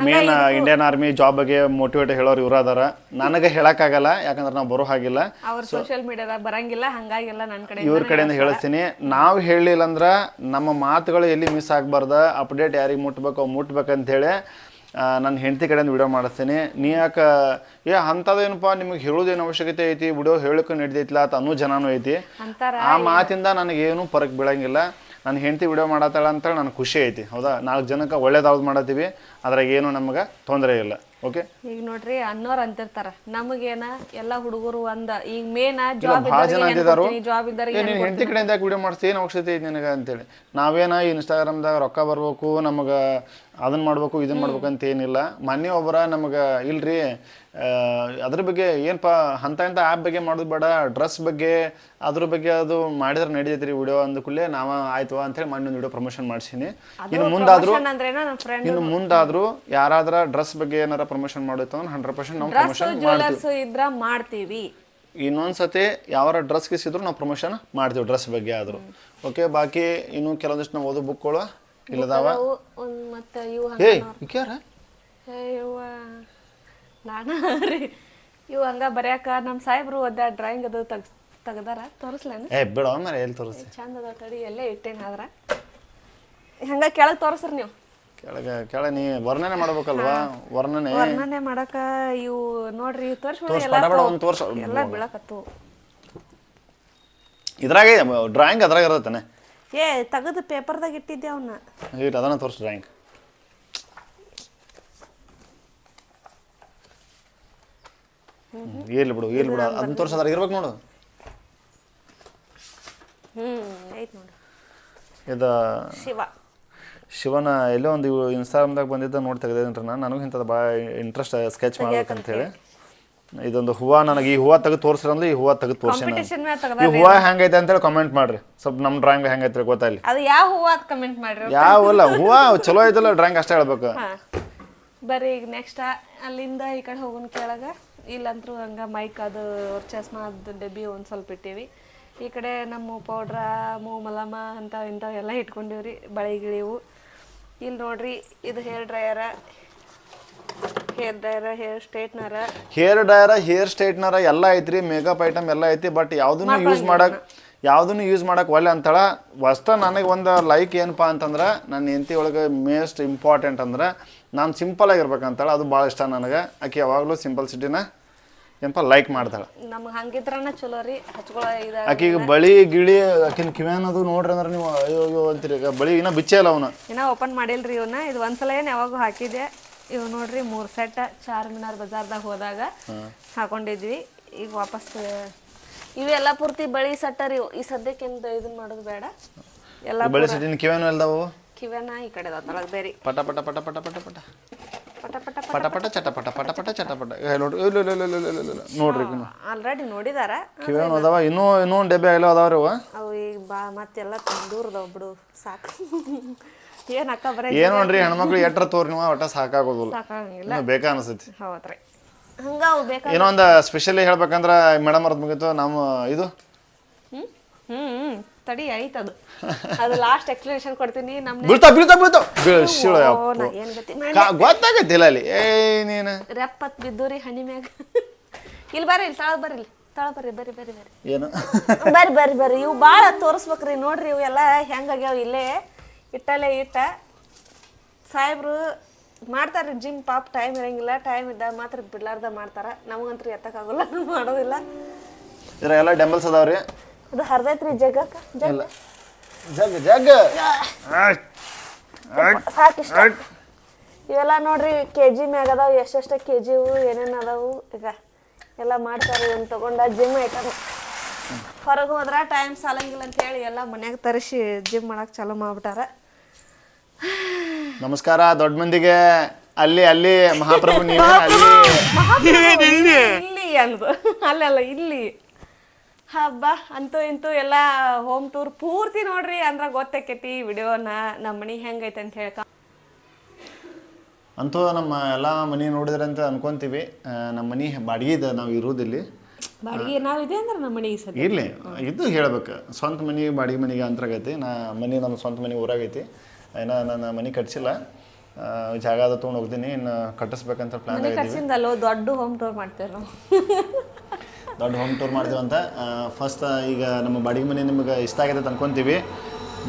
ಮೇನ್ ಇಂಡಿಯನ್ ಆರ್ಮಿ ಜಾಬ್ ಬಗ್ಗೆ ಮೋಟಿವೇಟ್ ಹೇಳೋರು ಇವ್ರು ಅದಾರ. ನನಗೆ ಹೇಳಕ್ಕಾಗಲ್ಲ ಯಾಕಂದ್ರೆ ನಾವು ಬರೋ ಹಾಗಿಲ್ಲ. ಅವ್ರು ಸೋಷಿಯಲ್ ಮೀಡಿಯಾದಾಗ ಬರಂಗಿಲ್ಲ ಹಂಗಾಗಿಲ್ಲ ನನ್ನ ಕಡೆ ಇವ್ರ ಕಡೆಯಿಂದ ಹೇಳ್ತೀನಿ ನಾವು ಹೇಳಿಲ್ಲ ಅಂದ್ರೆ ನಮ್ಮ ಮಾತುಗಳು ಎಲ್ಲಿ ಮಿಸ್ ಆಗಬಾರ್ದ ಅಪ್ಡೇಟ್ ಯಾರಿಗೆ ಮುಟ್ಬೇಕು ಮುಟ್ಬೇಕಂತ ಮುಟ್ಬೇಕಂತೇಳಿ ನನ್ನ ಹೆಂಡತಿ ಕಡೆಯಿಂದ ವಿಡಿಯೋ ಮಾಡಿಸ್ತೀನಿ. ನೀ ಯಾಕೆ ಏ ಅಂಥದ್ದೇನಪ್ಪ ನಿಮಗೆ ಹೇಳೋದೇನು ಅವಶ್ಯಕತೆ ಐತಿ? ವಿಡಿಯೋ ಹೇಳಕ್ಕೆ ನಡೆದೈತಿಲ್ಲ ಅಂತ ಅನ್ನೋ ಜನನೂ ಐತಿ. ಆ ಮಾತಿಂದ ನನಗೇನು ಪರಕ್ ಬೀಳಂಗಿಲ್ಲ. ನನ್ನ ಹೆಂಡತಿ ವಿಡಿಯೋ ಮಾಡತ್ತಾಳ ಅಂತೇಳಿ ನನಗೆ ಖುಷಿ ಐತಿ. ಹೌದಾ? ನಾಲ್ಕು ಜನಕ್ಕೆ ಒಳ್ಳೇದಾವ್ದು ಮಾಡತ್ತೀವಿ. ಅದ್ರಾಗ ಏನು ನಮಗೆ ತೊಂದರೆ ಇಲ್ಲ. ಓಕೆ? ಈಗ ನೋಡ್ರಿ ಅನ್ನೋರ್ ಅಂತಿರ್ತಾರ. ನಮಗೇನ ಎಲ್ಲಾ ಹುಡುಗರು ಒಂದ ಈಗ ಮೇನ್ ಜಾಬ್ ಅಂತಿದ್ದಾರು ಜಾಬ್ ಇದ್ದಾರೆ ನೀನು ಹೆಂಡತಿ ಕಡೆಯಿಂದ ಯಾಕೆ ವಿಡಿಯೋ ಮಾಡಿಸಿ? ಏನು ಅವಶ್ಯಕತೆ ಐತಿ ನಿನಗೆ ಅಂತೇಳಿ. ನಾವೇನ ಇನ್ಸ್ಟಾಗ್ರಾಮ್ದಾಗ ರೊಕ್ಕ ಬರಬೇಕು ನಮಗೆ ಅದನ್ನ ಮಾಡ್ಬೇಕು ಇದನ್ನ ಮಾಡ್ಬೇಕು ಅಂತ ಏನಿಲ್ಲ. ಮೊನ್ನೆ ಒಬ್ಬರ ನಮಗೆ ಇಲ್ರಿ ಅದ್ರ ಬಗ್ಗೆ ಏನಪ್ಪ ಅಂತ ಇಂಥ ಆ್ಯಪ್ ಬಗ್ಗೆ ಮಾಡೋದು ಬೇಡ ಡ್ರೆಸ್ ಬಗ್ಗೆ ಅದ್ರ ಬಗ್ಗೆ ಅದು ಮಾಡಿದ್ರೆ ನಡೀತೈತಿ ರೀ ವಿಡಿಯೋ ಅಂದ ಕೂಡಲೇ ನಾವು ಆಯ್ತು ಅಂತೇಳಿ ಮೊನ್ನೆ ಒಂದು ವಿಡಿಯೋ ಪ್ರಮೋಷನ್ ಮಾಡ್ಸೀನಿ. ಇನ್ನು ಮುಂದಾದರೂ ಇನ್ನು ಮುಂದಾದರೂ ಯಾರಾದ್ರ ಡ್ರೆಸ್ ಬಗ್ಗೆ ಏನಾರ ಪ್ರಮೋಷನ್ ಮಾಡಿತ್ತು ಹಂಡ್ರೆಡ್ ಪರ್ಸೆಂಟ್ ನಾವು ಪ್ರಮೋಷನ್ ಇದ್ರ ಮಾಡ್ತೀವಿ. ಇನ್ನೊಂದು ಸತಿ ಯಾವಾರ ಡ್ರೆಸ್ ಗಿಸಿದ್ರು ನಾವು ಪ್ರಮೋಷನ್ ಮಾಡ್ತೀವಿ ಡ್ರೆಸ್ ಬಗ್ಗೆ ಆದರೂ. ಓಕೆ ಬಾಕಿ ಇನ್ನು ಕೆಲವೊಂದಿಷ್ಟು ನಾವು ಓದೋ ಬುಕ್ಗಳು ಇಲ್ಲದಾವ? ಅವು ಒಂದ್ ಮತ್ತ ಇವು ಹಂಗ ಇಕ್ಯಾರ ಏ ನಾನ *laughs* ರೀ ಇವು ಹಂಗ ಬರ್ಯಾಕ ನಮ್ಮ ಸಾಹೇಬ್ರು ಒದ್ದ ಡ್ರಾಯಿಂಗ್ ಅದು ತಗ್ ತೆಗ್ದಾರ ತೋರಿಸ್ಲೇನು? ಏ ಬಿಡ ಮರ ಎಲ್ಲಿ ತೋರಿಸಿ? ಚಂದ ಅದ ತಡಿ ಎಲ್ಲೇ ಇಟ್ಟೇನಿ ಆದ್ರ? ಹಂಗ ಕೆಳಗ್ ತೋರಿಸ್ರಿ ನೀವು? ಕೆಳಗೆ ಕೆಳ ನೀ ವರ್ಣನೆ ಮಾಡ್ಬೇಕಲ್ವಾ? ವರ್ಣನೆ? ವರ್ಣನೆ ಮಾಡಕ ಇವು ನೋಡ್ರಿ ಇವು ತೋರಿಸ್ಬಿಡ ತೋರ್ಸ್ ಎಲ್ಲ ಬೇಡ ಬೇಡ ಒಂದು ತೋರ್ಸ. ಎಲ್ಲ ಬೀಳಕತ್ತು ಇದ್ರಾಗೆ ಡ್ರಾಯಿಂಗ್ ಅದ್ರಾಗ ಇರತ್ತಾನೆ. ಏ ತೆಗೆದು ಪೇಪರ್ದಾಗ ಇಟ್ಟಿದ್ದೆ ಅವನ್ನ ಇಲ್ಲ ಅದನ್ನ ತೋರ್ಸು ಡ್ರಾಯಿಂಗ್ ಏಲ್ ಬಿಡು ಏಲ್ ಬಿಡು. ಅದನ್ನ ತೋರ್ಸ ಅದ್ರ ಇರ್ಬೇಕು ನೋಡು. ಹ್ಮ್ ಐತ್ ನೋಡು. ಇದು ಶಿವ. ಶಿವನ ಎಲ್ಲೋ ಒಂದು ಇನ್ಸ್ಟಾಗ್ರಾಮ್ದಾಗ ಬಂದಿದ್ದ ನೋಡಿ ತೆಗೆದೇನ್ರಿ ನಾನು. ನನಗೂ ಇಂಥದ್ದು ಭಾಳ ಇಂಟ್ರೆಸ್ಟ್ ಸ್ಕೆಚ್ ಮಾಡ್ಬೇಕಂತ ಹೇಳಿ ಇದೊಂದು ಹೂವ ನನಗೆ ಈ ಹೂವ ತೆಗೆದು ತೋರಿಸ್ರಿ ಅಂದ್ರೆ ಈ ಹೂವ ತೆಗೆದು ತೋರಿಸಿ ಮ್ಯಾಲ ಈ ಹೂವ ಹೆಂಗೈತೆ ಅಂತೇಳಿ ಕಮೆಂಟ್ ಮಾಡ್ರಿ. ಸ್ವಲ್ಪ ನಮ್ಮ ಡ್ರಾಯಿಂಗ್ ಹೆಂಗೈತ್ರಿ ಗೊತ್ತಾಗಲಿ ಅದು ಯಾವ ಹೂವ ಅಂತ ಕಮೆಂಟ್ ಮಾಡ್ರಿ ಯಾವಲ್ಲ ಹೂವ ಚಲೋ ಐತಲ್ಲ ಡ್ರಾಯಿಂಗ್ ಅಷ್ಟೇ ಹೇಳ್ಬೇಕು. ಹಾ. ಬರ್ರಿ ಈಗ ನೆಕ್ಸ್ಟ್ ಅಲ್ಲಿಂದ ಈ ಕಡೆ ಹೋಗೋಣ ಕೇಳಾಗ. ಇಲ್ಲಂತರೂ ಹಂಗ ಮೈಕ್ ಅದು ಚಸ್ಮಾ ಅದು ಡಬ್ಬಿ ಒಂದು ಸ್ವಲ್ಪ ಇಟ್ಟೀವಿ. ಈ ಕಡೆ ನಮ್ಮ ಪೌಡ್ರ ಮೂ ಮಲಮ ಅಂತ ಇಂಥವೆಲ್ಲ ಇಟ್ಕೊಂಡಿವ್ರಿ ಬಳೆ ಗಿಳಿವು. ಇಲ್ಲಿ ನೋಡ್ರಿ ಇದು hair dryer hair dryer hair straightener hair dryer hair straightener ಎಲ್ಲ ಐತ್ರಿ ಮೇಕಪ್ ಐಟಮ್ ಎಲ್ಲ ಐತಿ ಬಟ್ ಯಾವ್ದನ್ನು ಯೂಸ್ ಮಾಡಕ್ ಯಾವುದನ್ನು ಯೂಸ್ ಮಾಡಕ್ ಒಲ್ಲೆ ಅಂತಳ ವಸ್ತ ನನಗೆ ಒಂದು ಲೈಕ್ ಏನಪ್ಪ ಅಂತಂದ್ರೆ ನನ್ನ ಹೆಂಡತಿ ಒಳಗೆ ಮೇಸ್ಟ್ ಇಂಪಾರ್ಟೆಂಟ್ ಅಂದ್ರೆ ನಾನು ಸಿಂಪಲ್ ಆಗಿರ್ಬೇಕಂತಾಳೆ ಅದು ಭಾಳ ಇಷ್ಟ ನನಗೆ. ಆಕೆ ಯಾವಾಗಲೂ ಸಿಂಪಲ್ ಸಿಟಿನ ಏನಪ್ಪ ಲೈಕ್ ಮಾಡ್ತಾಳೆ. ನಮ್ಗೆ ಹಂಗಿದ್ರನ ಚಲೋ ರೀ ಹಚ್ಕೊಳ ಇದ ಆಕಿಗೆ ಬಳಿ ಗಿಳಿ ಆಕಿನ ಕಿವ್ಯಾನದು ನೋಡ್ರಿ ಅಂದ್ರೆ ನೀವು ಅಯ್ಯೋ ಅಯ್ಯೋ ಅಂತೀರಿ. ಈಗ ಬಳಿ ಇನ್ನೂ ಬಿಚ್ಚೇ ಇಲ್ಲ ಅವನು. ಇನ್ನ ಓಪನ್ ಮಾಡಿಲ್ರಿ ಇವನ್ನ ಇದು ಒಂದ್ಸಲ ಏನು ಯಾವಾಗ ಹಾಕಿದೆ ಇವು ನೋಡ್ರಿ ಮೂರು ಸೆಟ್ ಚಾರ್ಮಿನಾರ್ ಬಜಾರ್ದಾಗ ಹೋದಾಗ ಹಾಕೊಂಡಿದ್ವಿ ಈಗ ವಾಪಸ್ ಇವೆಲ್ಲ ಪೂರ್ತಿ ಬಳಿ ಸಟ್ಟ ರೀ ಈ ಸದ್ಯಕ್ಕೆ ಇದನ್ನ ಮಾಡೋದು ಬೇಡ ಎಲ್ಲ ಬಳಿ ಸಟ್ಟಿನ ಕಿವ್ಯಾನು ಇಲ್ದಾವು ಕಿವೆನ ಈ ಕಡೆ ತಳಗ್ ಬೇರೆ ಪಟ ಪಟ ಪಟ ಪಟ ಪಟ ಪಟ ಪಟ ಪಟ ಚಟ ಪಟ ಪಟ ಪಟ ಚಟ ಪಟ ನೋಡ್ರಿ ಆಲ್ರೆಡಿ ನೋಡಿದಾರ ಕಿವೇನು ಅದಾವ ಇನ್ನೂ ಇನ್ನೂ ಒಂದು ಡಬ್ಬೆ ಆಗಲ್ಲ ಅದಾವ್ರಿ ಅವ ಅವು ಈಗ ಬಾ ಮತ್ತೆಲ್ಲ ದೂರದವ್ ಬಿಡು ಸಾಕು ಏನು ಅಕ್ಕ ಬರೀ ಏನು ನೋಡ್ರಿ ಹೆಣ್ಮಕ್ಳು ಎಟ್ರ ತೋರಿ ನೀವು ಒಟ್ಟ ಸಾಕಾಗೋದಿಲ್ಲ. ಸಾಕಾಗಂಗಿಲ್ಲ. ಇನ್ನು ಬೇಕಾ ಅನಿಸ್ತೈತಿ ಹೌದ್ರಿ. ಹಂಗ ಅವು ಬೇಕಾ ಇನ್ನೊಂದು ಸ್ಪೆಷಲಿ ಹೇಳ್ಬೇಕಂದ್ರೆ ಮೇಡಮ್ ಅವ್ರದ್ದು ಮುಗಿತು ನಮ್ಮ ಇದು? ಹ್ಮ್ ಹ್ಮ್ ಹ್ಮ್. ತಡಿ ಐತದು ಅದು ಲಾಸ್ಟ್ ಎಕ್ಸ್ಪ್ಲನೇಷನ್ ಕೊಡ್ತೀನಿ ನಮ್ಮ ಬೀಳ್ತಾ ಬೀಳ್ತಾ ಬೀಳ್ತಾ ಬೀಳ್ಸಿಳು ನಾ ಏನ್ ಅಲ್ಲಿ. ಏ ನೀನು? ರೆಪ್ಪತ್ ಬಿದ್ದೂರಿ ಹಣಿ ಮ್ಯಾಗ. ಇಲ್ಲಿ ಬರ್ರಿ ಇಲ್ಲಿ ತಳ ಬರ್ರಿ ಇಲ್ಲಿ. ತಳ ಬರ್ರಿ ಬರ್ರಿ ಬರ್ರಿ ಬರ್ರಿ. ಏನು? ಬರ್ರಿ ಬರ್ರಿ ಬರ್ರಿ. ಇವು ಭಾಳ ತೋರಿಸ್ಬೇಕ್ರಿ. ನೋಡ್ರಿ ಇವೆಲ್ಲ ಹೆಂಗಾಗ್ಯಾವ ಇಲ್ಲೇ. ಇಟ್ಟಲ್ಲೇ ಇಟ್ಟ. ಸಾಹೇಬ್ರು ಮಾಡ್ತಾರೆ ಜಿಮ್ ಪಾಪ್ ಟೈಮ್ ಇರಂಗಿಲ್ಲ ಟೈಮ್ ಇದ್ದಾಗ ಮಾತ್ರ ಬಿಡ್ಲಾರ್ದ ಮಾಡ್ತಾರ. ನಮಗಂತೂ ಎತ್ತಕ್ಕಾಗಲ್ಲ ನಾವು ಮಾಡೋದಿಲ್ಲ. ಇದ್ರಾಗೆಲ್ಲ ಡೆಂಬಲ್ಸ್ ರೀ. ಅದು ಹರ್ದೈತ್ರಿ ಜಗಕ್ಕ ಜಗ್ ಇಲ್ಲ. ಜಗ್. ಸಾಕಿಷ್ಟ. ಇವೆಲ್ಲ ನೋಡ್ರಿ ಕೆ ಜಿ ಮ್ಯಾಗ ಅದಾವ ಎಷ್ಟೆಷ್ಟ ಕೆ ಜಿ ಏನೇನು ಅದಾವು ಈಗ ಎಲ್ಲ ಮಾಡ್ತಾರೆ ಇವನ್ ತಗೊಂಡ ಜಿಮ್ ಐಟಮ್ ಹೊರಗೆ ಹೋದ್ರ ಟೈಮ್ ಸಾಲಂಗಿಲ್ಲ ಅಂತ ಹೇಳಿ ಎಲ್ಲ ಮನ್ಯಾಗ ತರಿಸಿ ಜಿಮ್ ಮಾಡಕ್ ಚಾಲೂ ಮಾಡ್ಬಿಟ್ಟಾರ. ನಮಸ್ಕಾರ ದೊಡ್ಡ ಮಂದಿಗೆ. ಅಲ್ಲಿ ಅಲ್ಲಿ ಮಹಾಪ್ರಭು ನೀವೇ ಅಲ್ಲಿ. ಇಲ್ಲಿ ಅಂದು ಅಲ್ಲಲ್ಲ ಇಲ್ಲಿ. ಹಬ್ಬ ಅಂತೂ ಇಂತೂ ಎಲ್ಲ ಹೋಮ್ ಟೂರ್ ಪೂರ್ತಿ ನೋಡ್ರಿ ಅಂದ್ರ ಗೊತ್ತಾಕೈತಿ ವಿಡಿಯೋನ. ನಮ್ಮ ಮನಿ ಹೆಂಗೈತೆ ಅಂತ ಹೇಳ್ಕ. ಅಂತೂ ನಮ್ಮ ಎಲ್ಲ ಮನಿ ನೋಡಿದ್ರೆ ಅಂತ ಅನ್ಕೊಂತೀವಿ ನಮ್ಮ ಮನಿ ಬಾಡಿಗೆ ಇದೆ ನಾವು ಇರೋದಿಲ್ಲಿ ಬಾಡಿಗೆ ನಾವಿದೆ ಅಂದ್ರೆ ನಮ್ಮ ಮನಿ ಸರಿ ಇಲ್ಲಿ ಇದು ಹೇಳ್ಬೇಕು. ಸ್ವಂತ ಮನಿ ಬಾಡಿಗೆ ಮನೆಗೆ ಅಂತರಾಗೈತಿ. ನಾ ಮನಿ ನಮ್ಮ ಸ್ವಂತ ಮನೆ ಊರಾಗೈತಿ. ಇನ್ನು ನಾನು ಮನೆ ಕಟ್ಸಿಲ್ಲ. ಜಾಗ ಅದು ತೊಗೊಂಡು ಹೋಗ್ತೀನಿ. ಇನ್ನು ಕಟ್ಟಿಸ್ಬೇಕಂತ ಪ್ಲಾನ್ ಮನೆ ಕಟ್ಸಿಂದಲ್ಲೋ ದೊಡ್ಡ ಹೋಮ್ ಟೂರ್ ಮಾಡ್ತೇವೆ ನಾವು ದೊಡ್ಡ ಹೋಮ್ ಟೂರ್ ಮಾಡ್ತೀವಿ ಅಂತ. ಫಸ್ಟ್ ಈಗ ನಮ್ಮ ಬಾಡಿಗೆ ಮನೆ ನಿಮ್ಗೆ ಇಷ್ಟ ಆಗೈತೆ ಅನ್ಕೊಂತೀವಿ.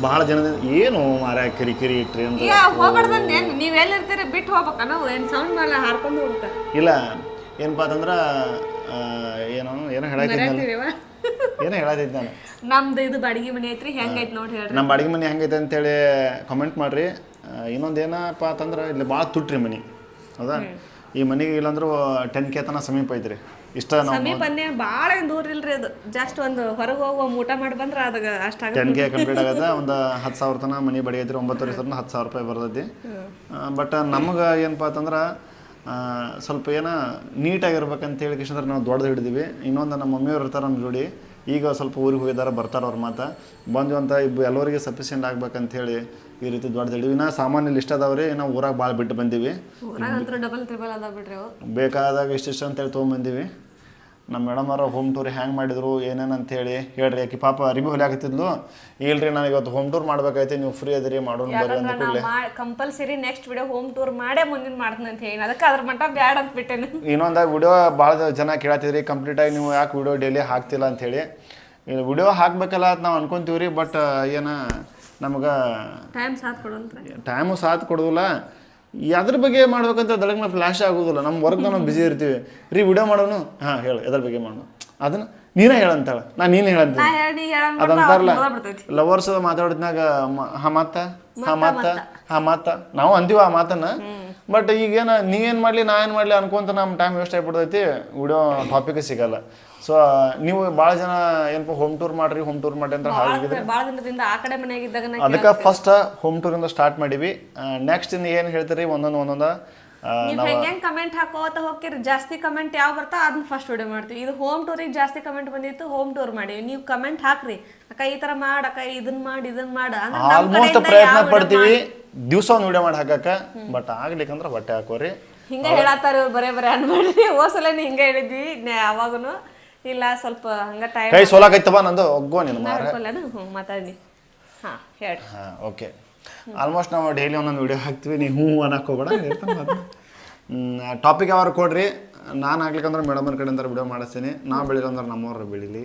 ಬಹಳ ಜನ ಏನು ಮಾರ ಕಿರಿ ಕಿರಿ ಇಟ್ರಿ ಅಂತ. ಈಗ ಹೋಗ್ಬಾರ್ದಂದೇನು ನೀವು ಎಲ್ಲಿರ್ತೀರಿ ಬಿಟ್ಟು ಹೋಗ್ಬೇಕ ನಾವು? ಏನು ಸೌಂಡ್ ಮೇಲೆ ಹಾರ್ಕೊಂಡು ಹೋಗ್ಬೇಕ? ಇಲ್ಲ. ಏನಪ್ಪಾ ಅಂತಂದ್ರೆ ಏನು ಏನೋ ಏನೋ ಹೇಳಾಕೈತಿ ಏನೋ ಹೇಳೋದಿದ್ದ ನಾನು ನಮ್ದು ಇದು ಬಾಡಿಗೆ ಮನೆ ಐತ್ರಿ ಹೆಂಗೈತೆ ನೋಡಿ ಹೇಳ್ರಿ. ನಮ್ಮ ಬಾಡಿಗೆ ಮನೆ ಹೆಂಗೈತೆ ಅಂತೇಳಿ ಕಮೆಂಟ್ ಮಾಡಿರಿ. ಇನ್ನೊಂದು ಏನಪ್ಪ ಅಂತಂದ್ರೆ ಇಲ್ಲಿ ಭಾಳ ತುಟ್ರಿ ಮನೆ. ಹೌದಾ? ಈ ಮನೆಗೆ ಇಲ್ಲಾಂದ್ರೂ ಟೆನ್ ಕೆ ತನ ಸಮೀಪ ಐತ್ರಿ. ಇಷ್ಟ ಸಮೀಪ ಅನ್ನೇ ಭಾಳ ಏನು ದೂರ ಇಲ್ರಿ ಅದು. ಜಸ್ಟ್ ಒಂದು ಹೊರಗೆ ಹೋಗಿ ಊಟ ಮಾಡಿ ಬಂದ್ರೆ ಅದಾಗ ಅಷ್ಟಾಗ ಟೆನ್ ಕೆ ಕಂಪ್ಲೀಟ್ ಆಗತ್ತೆ. ಒಂದು ಹತ್ತು ಸಾವಿರ ತನಕ ಮನೆ ಬಾಡಿಗೆ ಐತ್ರಿ. ಒಂಬತ್ತುವರೆ ಸಾವಿರ ಹತ್ತು ಸಾವಿರ ರೂಪಾಯಿ ಬರ್ತೈತಿ. ಬಟ್ ನಮ್ಗೆ ಏನಪ್ಪ ಅಂತಂದ್ರೆ ಸ್ವಲ್ಪ ಏನೋ ನೀಟಾಗಿರ್ಬೇಕಂತ ಹೇಳಿ ಕೃಷ್ಣ ನಾವು ದೊಡ್ಡದು ಹಿಡಿದೀವಿ. ಇನ್ನೊಂದು ನಮ್ಮ ಮಮ್ಮಿಯವ್ರು ಇರ್ತಾರೆ ನಮ್ಮ ಜೋಡಿ. ಈಗ ಸ್ವಲ್ಪ ಊರಿಗೆ ಹೋಗಿದ್ದಾರೆ ಬರ್ತಾರೆ ಅವ್ರ ಮಾತಾ. ಬಂದು ಅಂತ ಇಬ್ಬ ಎಲ್ಲರಿಗೆ ಸಫಿಷಿಯೆಂಟ್ ಆಗ್ಬೇಕಂತ ಹೇಳಿ ಈ ರೀತಿ ದೊಡ್ಡ ಹಿಡಿವಿ ಇನ್ನು ಸಾಮಾನ್ಯ ಲಿಸ್ಟ್ ಅದಾವ್ರಿ ನಾವು ಊರಾಗ ಭಾಳ ಬಿಟ್ಟು ಬಂದೀವಿ. ಬೇಕಾದಾಗ ಇಷ್ಟಿಷ್ಟು ಅಂತೇಳಿ ತೊಗೊಂಬಂದೀವಿ ನಮ್ಮ ಮೇಡಮ್ ಅವ್ರ ಹೋಮ್ ಟೂರ್ ಹ್ಯಾಂಗೆ ಮಾಡಿದ್ರು ಏನೇನು ಅಂತೇಳಿ ಹೇಳ್ರಿ. ಯಾಕೆ ಪಾಪ ಅರಿಬಿ ಹೊಲಿಯಾಕತ್ತಿದ್ಲು ಇಲ್ರಿ ನಾನು ಇವತ್ತು ಹೋಮ್ ಟೂರ್ ಮಾಡ್ಬೇಕೈತಿ ನೀವು ಫ್ರೀ ಅದಿರಿ ಮಾಡೋಣ ಬರ್ರಿ ಅಂದ compulsory next video home tour ಮಾಡೇ ಮುಂದಿನ ಮಾಡ್ತೀನಿ ಅಂತ ಹೇಳಿ. ಅದಕ್ಕೆ ಅದ್ರ ಮಟ್ಟ ಬ್ಯಾಡ್ ಅಂತ ಬಿಟ್ಟೇನೆ ಇನ್ನೊಂದು ವಿಡಿಯೋ ಭಾಳ ಜನ ಕೇಳತ್ತಿದ್ರಿ ಕಂಪ್ಲೀಟಾಗಿ ನೀವು ಯಾಕೆ ವಿಡಿಯೋ ಡೈಲಿ ಹಾಕ್ತಿಲ್ಲ ಅಂಥೇಳಿ ವಿಡಿಯೋ ಹಾಕ್ಬೇಕಲ್ಲ ಅಂತ ನಾವು ಅನ್ಕೊಂತೀವ್ರಿ ಬಟ್ ಏನ ನಮ್ಗೆ ಟೈಮ್ ಸಾಥ್ ಕೊಡೋಲ್ಲ ಟೈಮು ಸಾಥ್ ಕೊಡೋದಿಲ್ಲ. ಅದ್ರ ಬಗ್ಗೆ ಮಾಡ್ಬೇಕಂತ ದಳಗ್ ನಾವು ಫ್ಲಾಶ್ ಆಗೋದಿಲ್ಲ. ನಮ್ಮ ವರ್ಕ್ ನಾವು ಬಿಸಿ ಇರ್ತೀವಿ. ರೀ ವಿಡಿಯೋ ಮಾಡೋನು? ಹಾ ಹೇಳು ಎದ್ರ ಬಗ್ಗೆ ಮಾಡೋಣ ಅದನ್ನ ನೀನೇ ಹೇಳಂತಾಳ ನಾ ನೀನು ಹೇಳಂತ ಅದಂತಾರಲ್ಲ ಲವರ್ಸ್ ಮಾತಾಡಿದ್ನಾಗ ಹಾ ಮಾತ? ಹಾ ಮಾತ ಹಾ ಮಾತ? ನಾವು ಅಂತೀವ ಆ ಮಾತನ್ನ. ಬಟ್ ಈಗೇನ ನೀ ಏನ್ ಮಾಡ್ಲಿ ನಾ ಏನ್ ಮಾಡ್ಲಿ ಅನ್ಕೊಂತ ನಮ್ಮ ಟೈಮ್ ವೇಸ್ಟ್ ಆಗ್ಬಿಡ್ತೈತಿ ವಿಡಿಯೋ ಟಾಪಿಕ್ ಸಿಗಲ್ಲ. ಸೊ ನೀವು ಬಹಳ ಜನ ಏನಪ್ಪ ಹೋಮ್ ಟೂರ್ ಮಾಡ್ರಿ ಹೋಮ್ ಟೂರ್ ಮಾಡ್ರಿ ಅಂತ ಹಾಗೆ ಭಾಳ ದಿನದಿಂದ ಆ ಕಡೆ ಮನೆಯಾಗಿದ್ದಾಗ ಅದಕ್ಕೆ ಫಸ್ಟ್ ಹೋಮ್ ಟೂರ್ ಇಂದ ಸ್ಟಾರ್ಟ್ ಮಾಡಿವಿ. ನೆಕ್ಸ್ಟ್ ಇಂದ ಏನು ಹೇಳ್ತೀರಿ ಒಂದೊಂದು ಒಂದೊಂದು ನೀವು ಹೆಂಗ್ ಕಮೆಂಟ್ ಹಾಕೋತ ಹೋಗ್ತೀರಿ? ಜಾಸ್ತಿ ಕಮೆಂಟ್ ಯಾವ ಬರ್ತಾ ಅದನ್ನ ಫಸ್ಟ್ ವಿಡಿಯೋ ಮಾಡ್ತೀವಿ. ಇದು ಹೋಮ್ ಟೂರಿಗೆ ಜಾಸ್ತಿ ಕಮೆಂಟ್ ಬಂದಿತ್ತು ಹೋಮ್ ಟೂರ್ ಮಾಡಿ. ನೀವು ಕಮೆಂಟ್ ಹಾಕ್ರಿ. ಅಕ್ಕ ಈ ತರ ಮಾಡ ಅಕ್ಕ ಇದನ್ನ ಮಾಡಿ ಇದನ್ನ ಮಾಡ. ಆಲ್ಮೋಸ್ಟ್ ಪ್ರಯತ್ನ ಪಡ್ತೀವಿ. ದಿವಸ ಒಂದು ವಿಡಿಯೋ ಮಾಡಿ ಹಾಕಕ್ಕ. ಬಟ್ ಆಗ್ಲಿಕ್ಕಂದ್ರೆ ಹೊಟ್ಟೆ ಹಾಕೋರಿ. ಹಿಂಗ ಹೇಳತ್ತಾರ ಬರೇ ಬರೇ ಅನ್ಬೇಡ್ರಿ. ಓಸಲೇ ಹಿಂಗ ಹೇಳಿದ್ವಿ. ಯಾವಾಗನು. ಇಲ್ಲ ಸ್ವಲ್ಪ ಹಂಗ ಟೈಮ್ ಕೈ ಸೋಲಾಕೈತಪ್ಪ ನಂದು? ಒಗ್ಗೋ ನೀನು ಮಾರ ಅದು ಹ್ಞೂ ಮಾತಾಡಿ. ಹಾ ಹೇಳಿ. ಹಾಂ ಓಕೆ ಆಲ್ಮೋಸ್ಟ್ ನಾವು ಡೈಲಿ ಒಂದೊಂದು ವಿಡಿಯೋ ಹಾಕ್ತೀವಿ. ನೀ ಹ್ಞೂ ಅನ್ನಕ್ಕೆ ಹೋಗ್ಬೇಡ ಟಾಪಿಕ್ ಯಾವಾರು ಕೊಡ್ರಿ. ನಾನು ಆಗ್ಲಿಕ್ಕಂದ್ರೆ ಮೇಡಮ್ ಕಡೆ ಅಂದ್ರೆ ವಿಡಿಯೋ ಮಾಡಿಸ್ತೀನಿ. ನಾ ಬೆಳಿಲ್ಲ ಅಂದ್ರೆ ನಮ್ಮವ್ರ ಬೆಳಿಲಿ.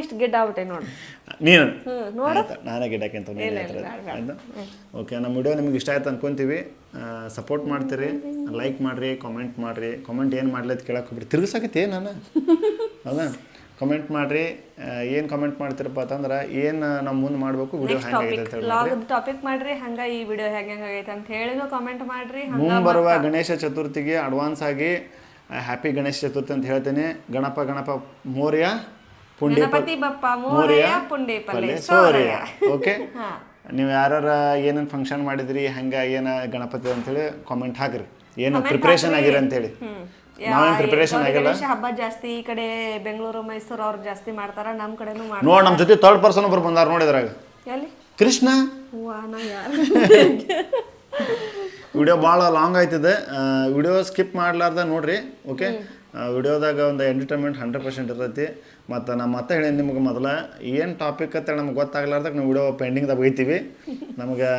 ಇಷ್ಟು ಗಿಡ್ಡ ಆಗ್ಬಿಟ್ಟೆ ನೋಡಿ. ನೀನು? ನಾನೇ ಗಿಡಕ್ಕೆ ಅಂತ ಓಕೆ ನಮ್ಮ ವಿಡಿಯೋ ನಿಮ್ಗೆ ಇಷ್ಟ ಆಯ್ತು ಅನ್ಕೊಂತೀವಿ. ಸಪೋರ್ಟ್ ಮಾಡ್ತೀರಿ ಲೈಕ್ ಮಾಡಿರಿ ಕಾಮೆಂಟ್ ಮಾಡಿರಿ. ಕಾಮೆಂಟ್ ಏನು ಮಾಡ್ಲಿ ಅಂತ ಕೇಳಕ್ಕೆ ಬಿಡಿ ತಿರುಗಿಸಕತ್ತೆ ನಾನು? ಹೌದಾ? ಕಮೆಂಟ್ ಮಾಡ್ರಿ. ಏನು ಕಮೆಂಟ್ ಮಾಡ್ತಿರಪ್ಪ ಅಂತಂದ್ರೆ ಏನು ನಮ್ಮ ಮುಂದೆ ಮಾಡಬೇಕು ವಿಡಿಯೋ ಅಂತ ಹೇಳಿ ಲಾಗದ ಟಾಪಿಕ್ ಮಾಡ್ರಿ ಹಂಗ ಈ ವಿಡಿಯೋ ಹೆಂಗ ಆಗೈತೆ ಅಂತ ಹೇಳಿನೂ ಕಮೆಂಟ್ ಮಾಡ್ರಿ ಹಂಗ ಮುಂಬರುವ ಗಣೇಶ ಚತುರ್ಥಿಗೆ ಅಡ್ವಾನ್ಸ್ ಆಗಿ ಹ್ಯಾಪಿ ಗಣೇಶ ಚತುರ್ಥಿ ಅಂತ ಹೇಳ್ತೇನೆ. ಗಣಪ ಗಣಪ ಮೋರ್ಯ ಪುಂಡಿ ಗಣಪತಿ ಬಪ್ಪ ಮೋರ್ಯ ಪುಂಡಿ ಪಲ್ಲೆ ಸೋರ್ಯ. ಓಕೆ ನೀವು ಯಾರು ಏನೇನು ಫಂಕ್ಷನ್ ಮಾಡಿದ್ರಿ ಹಂಗೆ ಏನು ಗಣಪತಿ ಅಂತೇಳಿ ಕಾಮೆಂಟ್ ಹಾಕ್ರಿ. ಏನು ಪ್ರಿಪ್ರೇಷನ್ ಆಗಿರಿ ಅಂತೇಳಿ ಹ್ಮ್. ನಾವೇನು ಪ್ರಿಪ್ರೇಷನ್ ಗೌರಿ ಆಗಿಲ್ಲ? ಹಬ್ಬ ಜಾಸ್ತಿ ಈ ಕಡೆ ಬೆಂಗಳೂರು ಮೈಸೂರು ಅವ್ರು ಜಾಸ್ತಿ ಮಾಡ್ತಾರ ನಮ್ಮ ಕಡೆನೂ ಮಾಡ್ತಾರ. ನೋಡ್ ನಮ್ಮ ಜೊತೆ ಥರ್ಡ್ ಪರ್ಸನ್ ಒಬ್ರು ಬಂದಾರ ನೋಡಿದ್ರಾಗ ಎಲ್ಲಿ? ಕೃಷ್ಣ? ವಾ ನಾ ಯಾರು? ವಿಡಿಯೋ *laughs* ಭಾಳ ಲಾಂಗ್ ಆಯ್ತದೆ. ವಿಡಿಯೋ ಸ್ಕಿಪ್ ಮಾಡ್ಲಾರ್ದ ನೋಡ್ರಿ ಓಕೆ ವಿಡಿಯೋದಾಗ ಒಂದು ಎಂಟರ್ಟೈನ್ಮೆಂಟ್ ಹಂಡ್ರೆಡ್ ಪರ್ಸೆಂಟ್ ಇರ್ತೈತಿ. ಮತ್ತು ನಮ್ಮ ಮತ್ತೆ ಹೇಳಿ ನಿಮ್ಗೆ ಮೊದಲ ಏನು ಟಾಪಿಕ್ ಅಂತ ನಮ್ಗೆ ಗೊತ್ತಾಗ್ಲಾರ್ದಾಗ ನಾವು ವಿಡಿಯೋ ಪೆಂಡಿಂಗ್ದಾಗ ಒಯ್ತೀವಿ ನಮಗೆ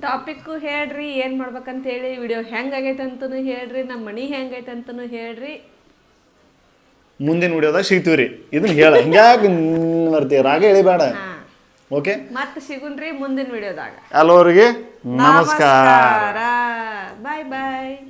ಟಾಪಿಕ್ ಹೇಳ್ರಿ ಏನು ಮಾಡ್ಬೇಕಂತ ಹೇಳಿ ವಿಡಿಯೋ ಹೆಂಗಾಗೈತೆ ಅಂತನೂ ಹೇಳ್ರಿ ನಮ್ಮ ಮನಿ ಹೆಂಗೈತೆ ಅಂತನೂ ಹೇಳ್ರಿ. ಮುಂದಿನ ವಿಡಿಯೋದಾಗ ಸಿಗ್ತೀವಿ ರೀ. ಇದನ್ನ ಹೇಳ ಹಿಂಗಾಗಿ ಬರ್ತೀವಿ ರಾಗ ಹೇಳಿಬೇಡ ಓಕೆ ಮತ್ತೆ ಸಿಗುನ್ರಿ ಮುಂದಿನ ವಿಡಿಯೋದಾಗ. ಅಲ್ಲೋರಿಗೆ ನಮಸ್ಕಾರ. ನಮಸ್ಕಾರ.